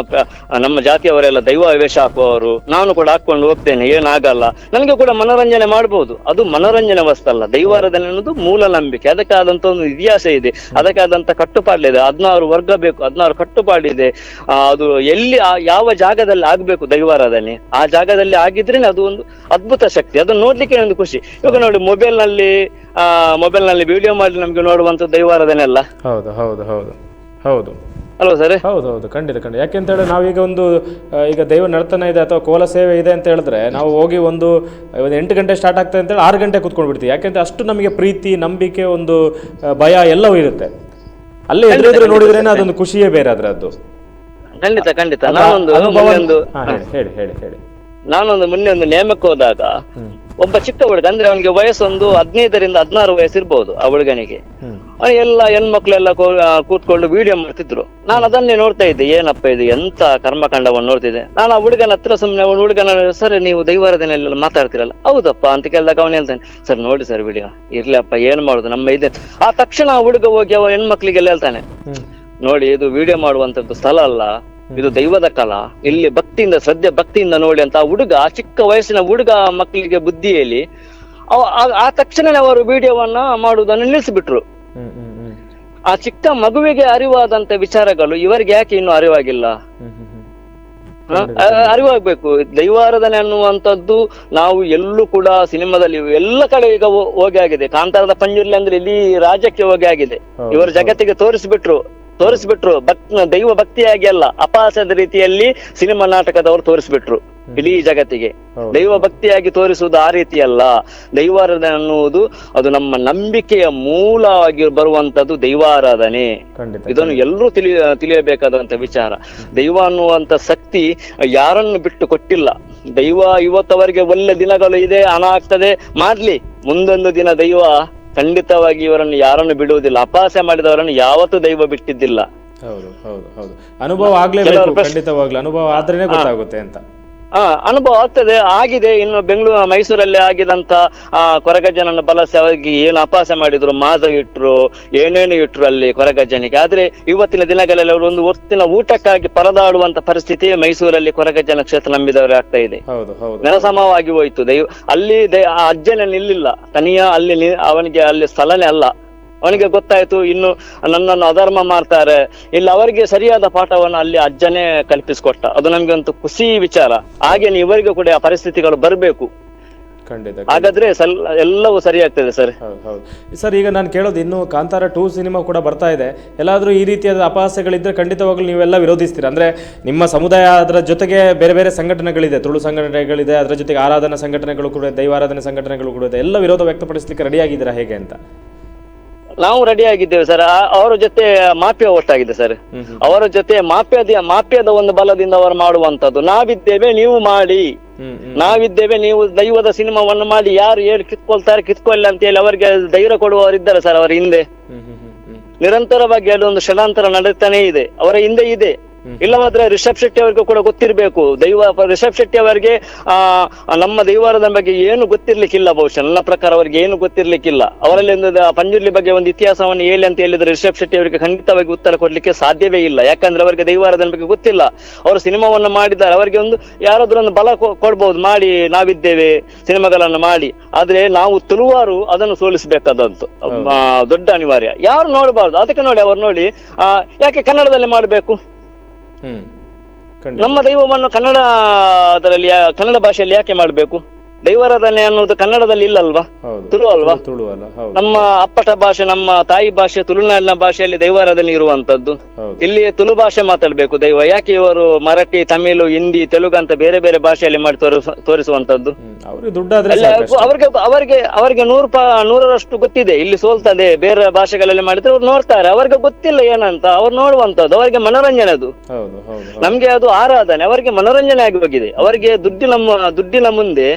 ನಮ್ಮ ಜಾತಿಯವರೆಲ್ಲ ದೈವ ವೇಷ ಹಾಕುವವರು ನಾನು ಕೂಡ ಹಾಕೊಂಡು ಹೋಗ್ತೇನೆ ಏನಾಗಲ್ಲ. ನನಗೆ ಕೂಡ ಮನೋರಂಜನೆ ಮಾಡಬಹುದು ಅದು ಮನೋರಂಜನೆ ವಸ್ತಲ್ಲ. ದೈವಾರಾಧನೆ ಅನ್ನೋದು ಮೂಲ ನಂಬಿಕೆ. ಅದಕ್ಕಾದಂತ ಒಂದು ಇತಿಹಾಸ ಇದೆ. ಅದಕ್ಕಾದಂತ ಕಟ್ಟುಪಾಡಿದೆ ಹದಿನಾರು ವರ್ಗ ಬೇಕು ಹದಿನಾರು ಕಟ್ಟುಪಾಡಿದೆ. ಆ, ಅದು ಎಲ್ಲಿ ಯಾವ ಜಾಗದಲ್ಲಿ ಆಗ್ಬೇಕು ದೈವಾರಾಧನೆ? ಆ ಜಾಗದಲ್ಲಿ ಆಗಿದ್ರೆ ಅದು ಒಂದು ಅದ್ಭುತ ಶಕ್ತಿ. ಅದನ್ನ ನೋಡ್ಲಿಕ್ಕೆ ಒಂದು ಖುಷಿ. ಇವಾಗ ನೋಡಿ ಮೊಬೈಲ್ನಲ್ಲಿ ಆ ಮೊಬೈಲ್ನಲ್ಲಿ ವಿಡಿಯೋ ಮಾಡಿ ನಮ್ಗೆ ನೋಡುವಂತ ದೈವಾರಾಧನೆ ಅಲ್ಲ? ಹೌದು ಹೌದು ಹೌದು ಹೌದು. ಅಲ್ವಾ ಸರ್ ಹೌದು ಹೌದು ಖಂಡಿತ ಖಂಡಿತ. ಯಾಕೆಂತ ಹೇಳಿದ್ರೆ ನಾವೀಗ ಒಂದು ಈಗ ದೈವ ನರ್ತನ ಇದೆ ಅಥವಾ ಕೋಲ ಸೇವೆ ಇದೆ ಅಂತ ಹೇಳಿದ್ರೆ ನಾವು ಹೋಗಿ ಒಂದು ಒಂದು ಎಂಟು ಗಂಟೆ ಸ್ಟಾರ್ಟ್ ಆಗ್ತದೆ ಅಂತೇಳಿ ಆರು ಗಂಟೆ ಕೂತ್ಕೊಂಡು ಬಿಡ್ತೀವಿ ಯಾಕೆಂದ್ರೆ ಅಷ್ಟು ನಮಗೆ ಪ್ರೀತಿ ನಂಬಿಕೆ ಒಂದು ಭಯ ಎಲ್ಲವೂ ಇರುತ್ತೆ. ಅಲ್ಲೇ ಎದುರೆದುರು ನೋಡಿದ್ರೇನೆ ಅದೊಂದು ಖುಷಿಯೇ ಬೇರೆ ಅದರದ್ದು. ಖಂಡಿತ ಖಂಡಿತ. ನಾನೊಂದು ಒಂದು ಹೇಳಿ ಹೇಳಿ ಹೇಳಿ ಹೇಳಿ. ನಾನೊಂದು ಮೊನ್ನೆ ಒಂದು ನೇಮಕ್ಕೆ ಹೋದಾಗ ಒಬ್ಬ ಚಿಕ್ಕ ಹುಡುಗ ಅಂದ್ರೆ ಅವನಿಗೆ ವಯಸ್ಸೊಂದು ಹದಿನೈದರಿಂದ ಹದಿನಾರು ವಯಸ್ಸು ಇರ್ಬೋದು ಆ ಹುಡುಗನಿಗೆ. ಎಲ್ಲ ಹೆಣ್ಮಕ್ಳೆಲ್ಲ ಕೂತ್ಕೊಂಡು ವಿಡಿಯೋ ಮಾಡ್ತಿದ್ರು. ನಾನು ಅದನ್ನೇ ನೋಡ್ತಾ ಇದ್ದೆ ಏನಪ್ಪ ಇದು ಎಂತ ಕರ್ಮಕಾಂಡವನ್ನು ನೋಡ್ತಿದ್ದೆ ನಾನು ಆ ಹುಡುಗನ ಹತ್ರ ಸುಮ್ಮನೆ ಅವನ ಹುಡುಗನ ಸರ್ ನೀವು ದೈವಾರಾಧನೆಯಲ್ಲೆಲ್ಲ ಮಾತಾಡ್ತಿರಲ್ಲ? ಹೌದಪ್ಪ ಅಂತ ಕೇಳಿದಾಗ ಅವನು ಹೇಳ್ತಾನೆ ಸರ್ ನೋಡಿ ಸರ್ ವಿಡಿಯೋ ಇರ್ಲಪ್ಪ ಏನ್ ಮಾಡುದು ನಮ್ಮ ಇದೆ. ಆ ತಕ್ಷಣ ಆ ಹುಡುಗ ಹೋಗಿ ಅವ ಹೆಣ್ಮಕ್ಳಿಗೆಲ್ಲ ಹೇಳ್ತಾನೆ ನೋಡಿ ಇದು ವಿಡಿಯೋ ಮಾಡುವಂತದ್ದು ಸ್ಥಳ ಅಲ್ಲ. ಇದು ದೈವದ ಕಲಾ. ಇಲ್ಲಿ ಭಕ್ತಿಯಿಂದ ಸದ್ಯ ಭಕ್ತಿಯಿಂದ ನೋಡಿ ಅಂತ ಹುಡುಗ ಚಿಕ್ಕ ವಯಸ್ಸಿನ ಹುಡುಗ ಮಕ್ಕಳಿಗೆ ಬುದ್ಧಿ ಹೇಳಿ ಅವ- ಆ- ತಕ್ಷಣನೇ ಅವರು ವಿಡಿಯೋವನ್ನ ಮಾಡುವುದನ್ನು ನಿಲ್ಲಿಸಿಬಿಟ್ರು. ಆ ಚಿಕ್ಕ ಮಗುವಿಗೆ ಅರಿವಾದಂತ ವಿಚಾರಗಳು ಇವರಿಗೆ ಯಾಕೆ ಇನ್ನು ಅರಿವಾಗಿಲ್ಲ? ಅರಿವಾಗ್ಬೇಕು. ದೈವಾರಾಧನೆ ಅನ್ನುವಂಥದ್ದು ನಾವು ಎಲ್ಲೂ ಕೂಡ ಸಿನಿಮಾದಲ್ಲಿ ಎಲ್ಲ ಕಡೆ ಈಗ ಹೋಗಿ ಆಗಿದೆ. ಕಾಂತಾರದ ಪಂಜುರ್ಲಿ ಅಂದ್ರೆ ಇಲ್ಲಿ ರಾಜ್ಯಕ್ಕೆ ಹೋಗಿ ಆಗಿದೆ. ಇವರು ಜಗತ್ತಿಗೆ ತೋರಿಸ್ಬಿಟ್ರು. ತೋರಿಸ್ಬಿಟ್ರು. ಭಕ್ ದೈವ ಭಕ್ತಿಯಾಗಿ ಅಲ್ಲ ಅಪಾಸದ ರೀತಿಯಲ್ಲಿ ಸಿನಿಮಾ ನಾಟಕದವರು ತೋರಿಸ್ಬಿಟ್ರು ಇಡೀ ಜಗತ್ತಿಗೆ. ದೈವ ಭಕ್ತಿಯಾಗಿ ತೋರಿಸುವುದು ಆ ರೀತಿ ಅಲ್ಲ ದೈವಾರಾಧನೆ ಅನ್ನುವುದು ಅದು ನಮ್ಮ ನಂಬಿಕೆಯ ಮೂಲವಾಗಿ ಬರುವಂತದ್ದು ದೈವಾರಾಧನೆ. ಇದನ್ನು ಎಲ್ಲರೂ ತಿಳಿ ತಿಳಿಯಬೇಕಾದಂತ ವಿಚಾರ. ದೈವ ಅನ್ನುವಂತ ಶಕ್ತಿ ಯಾರನ್ನು ಬಿಟ್ಟು ಕೊಟ್ಟಿಲ್ಲ. ದೈವ ಇವತ್ತವರೆಗೆ ಒಳ್ಳೆ ದಿನಗಳು ಇದೆ ಹಣ ಆಗ್ತದೆ ಮಾಡ್ಲಿ. ಮುಂದೊಂದು ದಿನ ದೈವ ಖಂಡಿತವಾಗಿ ಇವರನ್ನು ಯಾರನ್ನು ಬಿಡುವುದಿಲ್ಲ. ಅಪಹಾಸ್ಯ ಮಾಡಿದವರನ್ನು ಯಾವತ್ತೂ ದೈವ ಬಿಟ್ಟಿದ್ದಿಲ್ಲ. ಹೌದು ಹೌದು ಹೌದು. ಅನುಭವ ಆಗ್ಲೇಬೇಕು ಕೆಲವರು ಖಂಡಿತವಾಗ್ಲೂ. ಅನುಭವ ಆದ್ರೇನೆ ಗೊತ್ತಾಗುತ್ತೆ ಅಂತ. ಆ ಅನುಭವ ಆಗ್ತದೆ ಆಗಿದೆ. ಇನ್ನು ಬೆಂಗಳೂರು ಮೈಸೂರಲ್ಲಿ ಆಗಿದಂತ ಆ ಕೊರಗಜ್ಜನನ್ನು ಬಳಸಿ ಅವರಿಗೆ ಏನು ಅಪಾಸ ಮಾಡಿದ್ರು? ಮಾದ ಇಟ್ರು ಏನೇನು ಇಟ್ರು ಅಲ್ಲಿ ಕೊರಗಜ್ಜನಿಗೆ? ಆದ್ರೆ ಇವತ್ತಿನ ದಿನಗಳಲ್ಲಿ ಅವರು ಒಂದು ಹೊತ್ತಿನ ಊಟಕ್ಕಾಗಿ ಪರದಾಡುವಂತ ಪರಿಸ್ಥಿತಿ ಮೈಸೂರಲ್ಲಿ ಕೊರಗಜ್ಜನ ಕ್ಷೇತ್ರ ನಂಬಿದವರು ಆಗ್ತಾ ಇದೆ. ನೆಲಸಮವಾಗಿ ಹೋಯ್ತು. ದೈವ ಅಲ್ಲಿ ಆ ಅಜ್ಜನ ನಿಲ್ಲಿಲ್ಲ. ತನಿಯ ಅಲ್ಲಿ ಅವನಿಗೆ ಅಲ್ಲಿ ಸ್ಥಳನೇ ಅಲ್ಲ. ಅವನಿಗೆ ಗೊತ್ತಾಯ್ತು ಇನ್ನು ನನ್ನನ್ನು ಅಧರ್ಮ ಮಾಡ್ತಾರೆ. ಇಲ್ಲಿ ಅವರಿಗೆ ಸರಿಯಾದ ಪಾಠವನ್ನು ಅಲ್ಲಿ ಅಜ್ಜನೇ ಕಲ್ಪಿಸಿಕೊಟ್ಟ. ಅದು ನಮ್ಗೆ ಒಂದು ಖುಷಿ ವಿಚಾರ. ಹಾಗೇನೆ ಇವರಿಗೂ ಕೂಡ ಆ ಪರಿಸ್ಥಿತಿಗಳು ಬರಬೇಕು. ಖಂಡಿತ ಹಾಗಾದ್ರೆ ಸಲ್ ಎಲ್ಲವೂ ಸರಿ ಆಗ್ತದೆ ಸರ್. ಹೌದು ಸರ್ ಈಗ ನಾನು ಕೇಳೋದು ಇನ್ನು ಕಾಂತಾರ ಟೂ ಸಿನಿಮಾ ಕೂಡ ಬರ್ತಾ ಇದೆ. ಎಲ್ಲಾದರೂ ಈ ರೀತಿಯಾದ ಅಪಹಾಸ್ಯಗಳಿದ್ರೆ ಖಂಡಿತವಾಗ್ಲೂ ನೀವೆಲ್ಲ ವಿರೋಧಿಸ್ತೀರಾ? ಅಂದ್ರೆ ನಿಮ್ಮ ಸಮುದಾಯ ಅದರ ಜೊತೆಗೆ ಬೇರೆ ಬೇರೆ ಸಂಘಟನೆಗಳಿದೆ. ತುಳು ಸಂಘಟನೆಗಳಿದೆ ಅದರ ಜೊತೆಗೆ ಆರಾಧನಾ ಸಂಘಟನೆಗಳು ಕೂಡ ದೈವಾರಾಧನೆ ಸಂಘಟನೆಗಳು ಕೂಡ ಇದೆ. ಎಲ್ಲ ವಿರೋಧ ವ್ಯಕ್ತಪಡಿಸಲಿಕ್ಕೆ ರೆಡಿಯಾಗಿದ್ದೀರಾ ಹೇಗೆ ಅಂತ? ನಾವು ರೆಡಿ ಆಗಿದ್ದೇವೆ ಸರ್ ಅವರ ಜೊತೆ ಮಾಫಿಯಾ ಒಟ್ಟಾಗಿದೆ ಸರ್ ಅವರ ಜೊತೆ ಮಾಫಿಯಾದ ಮಾಫಿಯಾದ ಒಂದು ಬಲದಿಂದ ಅವರು ಮಾಡುವಂತದ್ದು ನಾವಿದ್ದೇವೆ ನೀವು ಮಾಡಿ. ನಾವಿದ್ದೇವೆ ನೀವು ದೈವದ ಸಿನಿಮಾವನ್ನು ಮಾಡಿ. ಯಾರು ಹೇಳಿ ಕಿತ್ಕೊಳ್ತಾರೆ ಕಿತ್ಕೊಳ್ಳಿ ಅಂತ ಹೇಳಿ ಅವರಿಗೆ ಧೈರ್ಯ ಕೊಡುವವರು ಇದ್ದಾರೆ ಸರ್ ಅವರ ಹಿಂದೆ. ನಿರಂತರವಾಗಿ ಒಂದು ಷಡಾಂತರ ನಡೀತಾನೆ ಇದೆ. ಅವರ ಹಿಂದೆ ಇದೆ. ಇಲ್ಲವಾದ್ರೆ ರಿಷಬ್ ಶೆಟ್ಟಿ ಅವರಿಗೂ ಕೂಡ ಗೊತ್ತಿರಬೇಕು. ದೈವ ರಿಷಬ್ ಶೆಟ್ಟಿ ಅವರಿಗೆ ಆ ನಮ್ಮ ದೈವಾರದ ಬಗ್ಗೆ ಏನು ಗೊತ್ತಿರ್ಲಿಕ್ಕಿಲ್ಲ ಬಹುಶಃ. ನನ್ನ ಪ್ರಕಾರ ಅವರಿಗೆ ಏನು ಗೊತ್ತಿರ್ಲಿಕ್ಕಿಲ್ಲ. ಅವರಲ್ಲಿ ಒಂದು ಪಂಜುರ್ಲಿ ಬಗ್ಗೆ ಒಂದು ಇತಿಹಾಸವನ್ನು ಹೇಳಿ ಅಂತ ಹೇಳಿದ್ರೆ ರಿಷಬ್ ಶೆಟ್ಟಿ ಅವರಿಗೆ ಖಂಡಿತವಾಗಿ ಉತ್ತರ ಕೊಡ್ಲಿಕ್ಕೆ ಸಾಧ್ಯವೇ ಇಲ್ಲ. ಯಾಕಂದ್ರೆ ಅವರಿಗೆ ದೈವಾರದ ಬಗ್ಗೆ ಗೊತ್ತಿಲ್ಲ. ಅವರು ಸಿನಿಮಾವನ್ನು ಮಾಡಿದ್ದಾರೆ. ಅವರಿಗೆ ಒಂದು ಯಾರಾದ್ರೂ ಒಂದು ಬಲ ಕೊಡ್ಬಹುದು ಕೊಡ್ಬೋದು. ಮಾಡಿ ನಾವಿದ್ದೇವೆ ಸಿನಿಮಾಗಳನ್ನು ಮಾಡಿ. ಆದ್ರೆ ನಾವು ತುಳುವಾರು ಅದನ್ನು ಸೋಲಿಸಬೇಕಾದಂತು ದೊಡ್ಡ ಅನಿವಾರ್ಯ. ಯಾರು ನೋಡಬಾರ್ದು. ಅದಕ್ಕೆ ನೋಡಿ ಅವರು ನೋಡಿ ಯಾಕೆ ಕನ್ನಡದಲ್ಲಿ ಮಾಡಬೇಕು? ನಮ್ಮ ದೈವವನ್ನು ಕನ್ನಡ ಅದರಲ್ಲಿ ಯಾ- ಕನ್ನಡ ಭಾಷೆಯಲ್ಲಿ ಯಾಕೆ ಮಾಡಬೇಕು? ದೈವಾರಾಧನೆ ಅನ್ನೋದು ಕನ್ನಡದಲ್ಲಿ ಇಲ್ಲ ಅಲ್ವಾ? ತುಳು ಅಲ್ವಾ ನಮ್ಮ ಅಪ್ಪಟ ಭಾಷೆ ನಮ್ಮ ತಾಯಿ ಭಾಷೆ ತುಳುನಾಡಿನ ಭಾಷೆಯಲ್ಲಿ ದೈವಾರಾಧನೆ ಇರುವಂತದ್ದು ಇಲ್ಲಿ ತುಳು ಭಾಷೆ ಮಾತಾಡ್ಬೇಕು ದೈವ. ಯಾಕೆ ಇವರು ಮರಾಠಿ ತಮಿಳು ಹಿಂದಿ ತೆಲುಗು ಅಂತ ಬೇರೆ ಬೇರೆ ಭಾಷೆಯಲ್ಲಿ ಮಾಡಿ ತೋರಿಸ ತೋರಿಸುವಂತದ್ದು. ಅವ್ರಿಗೆ ಅವರಿಗೆ ಅವರಿಗೆ ನೂರು ನೂರರಷ್ಟು ಗೊತ್ತಿದೆ. ಇಲ್ಲಿ ಸೋಲ್ತದೆ ಬೇರೆ ಭಾಷೆಗಳಲ್ಲಿ ಮಾಡಿದ್ರೆ ಅವ್ರು ನೋಡ್ತಾರೆ. ಅವರಿಗೆ ಗೊತ್ತಿಲ್ಲ ಏನಂತ ಅವ್ರು ನೋಡುವಂತದ್ದು ಅವರಿಗೆ ಮನೋರಂಜನೆ ಅದು. ನಮ್ಗೆ ಅದು ಆರಾಧನೆ. ಅವರಿಗೆ ಮನೋರಂಜನೆ ಆಗಿ ಹೋಗಿದೆ. ಅವರಿಗೆ ದುಡ್ಡಿನ ದುಡ್ಡಿನ ಮುಂದೆ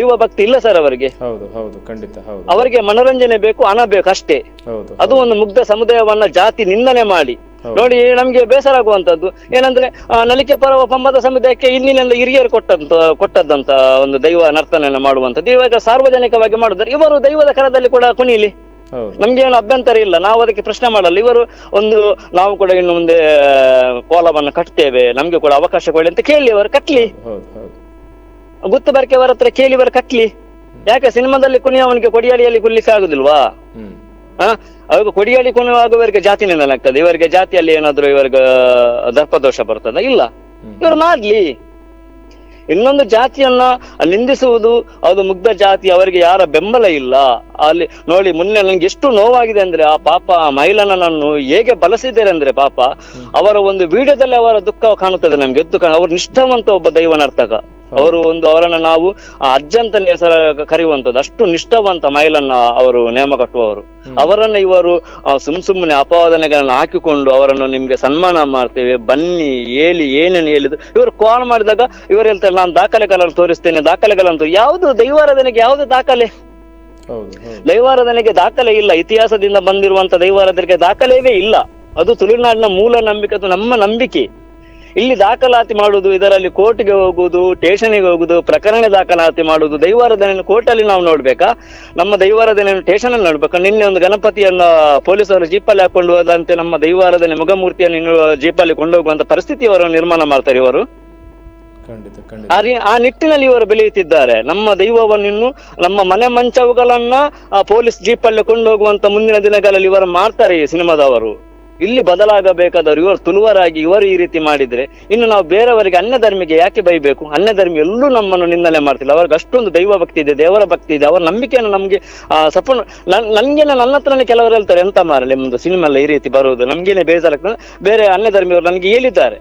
ದೈವ ಭಕ್ತಿ ಇಲ್ಲ ಸರ್ ಅವರಿಗೆ. ಹೌದು ಹೌದು ಖಂಡಿತ ಹೌದು. ಅವರಿಗೆ ಮನೋರಂಜನೆ ಬೇಕು ಹಣ ಬೇಕು ಅಷ್ಟೇ. ಹೌದು ಅದು ಒಂದು ಮುಗ್ಧ ಸಮುದಾಯವನ್ನ ಜಾತಿ ನಿಂದನೆ ಮಾಡಿ. ನೋಡಿ ನಮ್ಗೆ ಬೇಸರ ಆಗುವಂತದ್ದು ಏನಂದ್ರೆ ಆ, ನಲಿಕೆ ಪರವ ಪಂಬದ ಸಮುದಾಯಕ್ಕೆ ಇಲ್ಲಿನಿಂದ ಹಿರಿಯರು ಕೊಟ್ಟಂತ ಕೊಟ್ಟದ್ದಂತ ಒಂದು ದೈವ ನರ್ತನೆಯನ್ನ ಮಾಡುವಂತದ್ದು ಇವಾಗ ಸಾರ್ವಜನಿಕವಾಗಿ ಮಾಡಿದ್ರೆ ಇವರು ದೈವದ ಕರದಲ್ಲಿ ಕೂಡ ಕುಣಿಲಿ. ಹೌದು. ನಮ್ಗೆ ಏನು ಅಭ್ಯಂತರ ಇಲ್ಲ. ನಾವು ಅದಕ್ಕೆ ಪ್ರಶ್ನೆ ಮಾಡಲ್ಲ. ಇವರು ಒಂದು ನಾವು ಕೂಡ ಇನ್ನು ಮುಂದೆ ಕೋಲವನ್ನು ಕಟ್ತೇವೆ ನಮ್ಗೆ ಕೂಡ ಅವಕಾಶ ಕೊಡಿ ಅಂತ ಕೇಳಿ ಅವರು ಕಟ್ಲಿ. ಹೌದು ಹೌದು. ಗುತ್ತು ಬರ್ಕೆ ಅವರ ಹತ್ರ ಕೇಳಿ ಬರ ಕಟ್ಲಿ. ಯಾಕೆ ಸಿನಿಮಾದಲ್ಲಿ ಕುಣಿಯವನಿಗೆ ಕೊಡಿಯಾಳಿಯಲ್ಲಿ ಕುಲ್ಲಿಕ್ಕೆ ಆಗುದಿಲ್ವಾ? ಹಾ? ಅವಾಗ ಕೊಡಿಯಾಳಿ ಕುಣಿಯುವಾಗುವವರಿಗೆ ಜಾತಿ ನೆನಲಾಗ್ತದೆ ಇವರಿಗೆ ಜಾತಿಯಲ್ಲಿ ಏನಾದ್ರು ಇವರಿಗೆ ದರ್ಪದೋಷ ಬರ್ತದ? ಇಲ್ಲ. ಇವರು ಮಾಡ್ಲಿ. ಇನ್ನೊಂದು ಜಾತಿಯನ್ನ ನಿಂದಿಸುವುದು ಅದು ಮುಗ್ಧ ಜಾತಿ ಅವರಿಗೆ ಯಾರ ಬೆಂಬಲ ಇಲ್ಲ. ಅಲ್ಲಿ ನೋಡಿ ಮೊನ್ನೆ ನಂಗೆ ಎಷ್ಟು ನೋವಾಗಿದೆ ಅಂದ್ರೆ ಆ ಪಾಪ ಆ ಮಹಿಳನನ್ನು ಹೇಗೆ ಬಳಸಿದ್ದಾರೆ ಅಂದ್ರೆ ಪಾಪ ಅವರ ಒಂದು ವಿಡಿಯೋದಲ್ಲಿ ಅವರ ದುಃಖ ಕಾಣುತ್ತದೆ ನಮ್ಗೆ. ಎದ್ದು ಕಾಣ ಅವರು ನಿಷ್ಠಾವಂತ ಒಬ್ಬ ದೈವನರ್ತಕ. ಅವರು ಒಂದು ಅವರನ್ನ ನಾವು ಅಜ್ಜ ಅಂತ ಹೆಸರ ಕರೆಯುವಂತದ್ದು ಅಷ್ಟು ನಿಷ್ಠಾವಂತ ಮಹಿಳನ್ನ ಅವರು ನೇಮ ಕಟ್ಟುವವರು. ಅವರನ್ನ ಇವರು ಸುಮ್ ಸುಮ್ಮನೆ ಅಪವಾದನೆಗಳನ್ನ ಹಾಕಿಕೊಂಡು ಅವರನ್ನು ನಿಮ್ಗೆ ಸನ್ಮಾನ ಮಾಡ್ತೇವೆ ಬನ್ನಿ ಹೇಳಿ ಏನೇನು ಹೇಳಿದ್ರು. ಇವರು ಕಾಲ್ ಮಾಡಿದಾಗ ಇವರು ಹೇಳ್ತಾರೆ ನಾನು ದಾಖಲೆಗಳನ್ನು ತೋರಿಸ್ತೇನೆ ದಾಖಲೆಗಳಂತೂ ತೋ-" ಯಾವುದು ದೈವಾರಾಧನೆಗೆ ಯಾವುದು ದಾಖಲೆ? ದೈವಾರಾಧನೆಗೆ ದಾಖಲೆ ಇಲ್ಲ. ಇತಿಹಾಸದಿಂದ ಬಂದಿರುವಂತ ದೈವಾರಾಧನೆಗೆ ದಾಖಲೆಯೇ ಇಲ್ಲ. ಅದು ತುಳುನಾಡಿನ ಮೂಲ ನಂಬಿಕೆ ಅದು ನಮ್ಮ ನಂಬಿಕೆ. ಇಲ್ಲಿ ದಾಖಲಾತಿ ಮಾಡುವುದು ಇದರಲ್ಲಿ ಕೋರ್ಟ್ಗೆ ಹೋಗುವುದು ಸ್ಟೇಷನ್ಗೆ ಹೋಗುದು ಪ್ರಕರಣ ದಾಖಲಾತಿ ಮಾಡುವುದು ದೈವಾರಾಧನೆಯನ್ನು ಕೋರ್ಟಲ್ಲಿ ನಾವು ನೋಡ್ಬೇಕಾ? ನಮ್ಮ ದೈವಾರಾಧನೆಯನ್ನು ಸ್ಟೇಷನ್ ಅಲ್ಲಿ ನೋಡ್ಬೇಕಾ? ನಿನ್ನೆ ಒಂದು ಗಣಪತಿಯನ್ನು ಪೊಲೀಸರು ಜೀಪಲ್ಲಿ ಹಾಕೊಂಡು ಹೋದಂತೆ ನಮ್ಮ ದೈವಾರಾಧನೆ ಮುಖಮೂರ್ತಿಯನ್ನು ಜೀಪಲ್ಲಿ ಕೊಂಡೋಗುವಂತ ಪರಿಸ್ಥಿತಿ ಅವರು ನಿರ್ಮಾಣ ಮಾಡ್ತಾರೆ ಇವರು. ಆ ನಿಟ್ಟಿನಲ್ಲಿ ಇವರು ಬೆಳೆಯುತ್ತಿದ್ದಾರೆ. ನಮ್ಮ ದೈವವನ್ನು ಇನ್ನು ನಮ್ಮ ಮನೆ ಮಂಚವುಗಳನ್ನ ಪೊಲೀಸ್ ಜೀಪಲ್ಲಿ ಕೊಂಡೋಗುವಂತ ಮುಂದಿನ ದಿನಗಳಲ್ಲಿ ಇವರು ಮಾಡ್ತಾರೆ ಈ ಸಿನಿಮಾದವರು. ಇಲ್ಲಿ ಬದಲಾಗಬೇಕಾದವರು ಇವರು ತುನುವರಾಗಿ ಇವರು ಈ ರೀತಿ ಮಾಡಿದ್ರೆ ಇನ್ನು ನಾವು ಬೇರೆಯವರಿಗೆ ಅನ್ಯ ಧರ್ಮಿಗೆ ಯಾಕೆ ಬೈಬೇಕು? ಅನ್ಯ ಧರ್ಮಿ ಎಲ್ಲೂ ನಮ್ಮನ್ನು ನಿಂದನೆ ಮಾಡ್ತಿಲ್ಲ. ಅವ್ರಿಗೆ ಅಷ್ಟೊಂದು ದೈವ ಭಕ್ತಿ ಇದೆ, ದೇವರ ಭಕ್ತಿ ಇದೆ. ಅವರ ನಂಬಿಕೆಯನ್ನು ನಮ್ಗೆ, ಆ ಸಪೋರ್ಟ್ ನನ್ಗೆ ನನ್ನ ಹತ್ರನೇ ಕೆಲವರು ಹೇಳ್ತಾರೆ, ಎಂತ ಮಾರಲಿ, ನಿಮ್ದು ಸಿನಿಮಾ ಎಲ್ಲ ಈ ರೀತಿ ಬರುವುದು? ನಮ್ಗೇನೆ ಬೇಜಾರಾಗ್ತದೆ. ಬೇರೆ ಅನ್ಯ ಧರ್ಮಿಯವರು ನನಗೆ ಹೇಳಿದ್ದಾರೆ.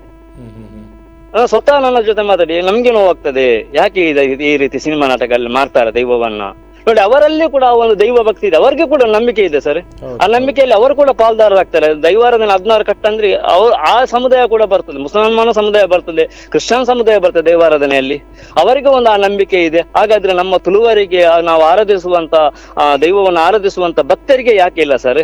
ಸ್ವತಃ ನನ್ನ ಜೊತೆ ಮಾತಾಡಿ, ನಮ್ಗೆ ನೋವಾಗ್ತದೆ. ಯಾಕೆ ಈ ರೀತಿ ಸಿನಿಮಾ ನಾಟಕ ಅಲ್ಲಿ ಮಾಡ್ತಾರೆ ದೈವವನ್ನ? ನೋಡಿ ಅವರಲ್ಲಿ ಕೂಡ ಒಂದು ದೈವ ಭಕ್ತಿ ಇದೆ. ಅವರಿಗೆ ಕೂಡ ನಂಬಿಕೆ ಇದೆ ಸರ್. ಆ ನಂಬಿಕೆಯಲ್ಲಿ ಅವರು ಕೂಡ ಪಾಲ್ದಾರರಾಗ್ತಾರೆ. ದೈವಾರಾಧನೆ ಹದಿನಾರು ಕಟ್ಟಂದ್ರೆ ಅವ್ರು ಆ ಸಮುದಾಯ ಕೂಡ ಬರ್ತದೆ. ಮುಸಲ್ಮಾನ ಸಮುದಾಯ ಬರ್ತದೆ ಕ್ರಿಶ್ಚಿಯನ್ ಸಮುದಾಯ ಬರ್ತದೆ ದೈವಾರಾಧನೆಯಲ್ಲಿ. ಅವರಿಗೆ ಒಂದು ಆ ನಂಬಿಕೆ ಇದೆ. ಹಾಗಾದ್ರೆ ನಮ್ಮ ತುಳುವರಿಗೆ ನಾವು ಆರಾಧಿಸುವಂತ ದೈವವನ್ನು ಆರಾಧಿಸುವಂತ ಭಕ್ತರಿಗೆ ಯಾಕೆ ಇಲ್ಲ ಸರ್?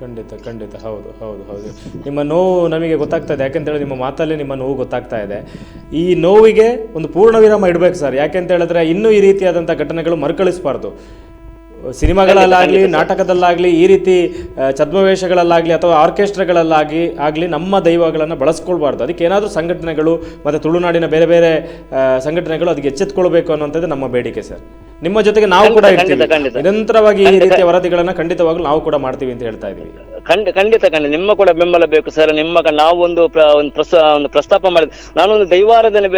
ಖಂಡಿತ ಖಂಡಿತ. ಹೌದು ಹೌದು ಹೌದು. ನಿಮ್ಮ ನೋವು ನಮಗೆ ಗೊತ್ತಾಗ್ತಾ ಇದೆ. ಯಾಕೆಂತೇಳಿ ನಿಮ್ಮ ಮಾತಲ್ಲಿ ನಿಮ್ಮ ನೋವು ಗೊತ್ತಾಗ್ತಾ ಇದೆ. ಈ ನೋವಿಗೆ ಒಂದು ಪೂರ್ಣ ವಿರಾಮ ಇಡಬೇಕು ಸರ್. ಯಾಕೆಂತ ಹೇಳಿದ್ರೆ ಇನ್ನೂ ಈ ರೀತಿಯಾದಂಥ ಘಟನೆಗಳು ಮರುಕಳಿಸಬಾರ್ದು. ಸಿನಿಮಾಗಳಲ್ಲಾಗಲಿ ನಾಟಕದಲ್ಲಾಗಲಿ ಈ ರೀತಿ ಛದ್ಮವೇಷಗಳಲ್ಲಾಗಲಿ ಅಥವಾ ಆರ್ಕೆಸ್ಟ್ರಾಗಳಲ್ಲಾಗಿ ಆಗಲಿ ನಮ್ಮ ದೈವಗಳನ್ನು ಬಳಸ್ಕೊಳ್ಬಾರ್ದು. ಅದಕ್ಕೆ ಏನಾದರೂ ಸಂಘಟನೆಗಳು ಮತ್ತು ತುಳುನಾಡಿನ ಬೇರೆ ಬೇರೆ ಸಂಘಟನೆಗಳು ಅದಕ್ಕೆ ಎಚ್ಚೆತ್ಕೊಳ್ಬೇಕು ಅನ್ನೋಂಥದ್ದು ನಮ್ಮ ಬೇಡಿಕೆ ಸರ್. ನಿಮ್ಮ ಜೊತೆಗೆ ನಾವು ಕೂಡ ಇರ್ತೀವಿ. ನಿರಂತರವಾಗಿ ಈ ರೀತಿಯ ವರದಿಗಳನ್ನು ಖಂಡಿತವಾಗ್ಲೂ ನಾವು ಕೂಡ ಮಾಡ್ತೀವಿ ಅಂತ ಹೇಳ್ತಾ ಇದ್ದೀವಿ. ಖಂಡ, ಖಂಡಿತ ಖಂಡಿತ ನಿಮ್ಮ ಕೂಡ ಬೆಂಬಲ ಬೇಕು ಸರ್. ನಿಮ್ಮ ನಾವು ಒಂದು ಒಂದು ಪ್ರಸ, ಒಂದು ಪ್ರಸ್ತಾಪ ಮಾಡಿದ, ನಾನೊಂದು ದೈವಾರಾಧನೆ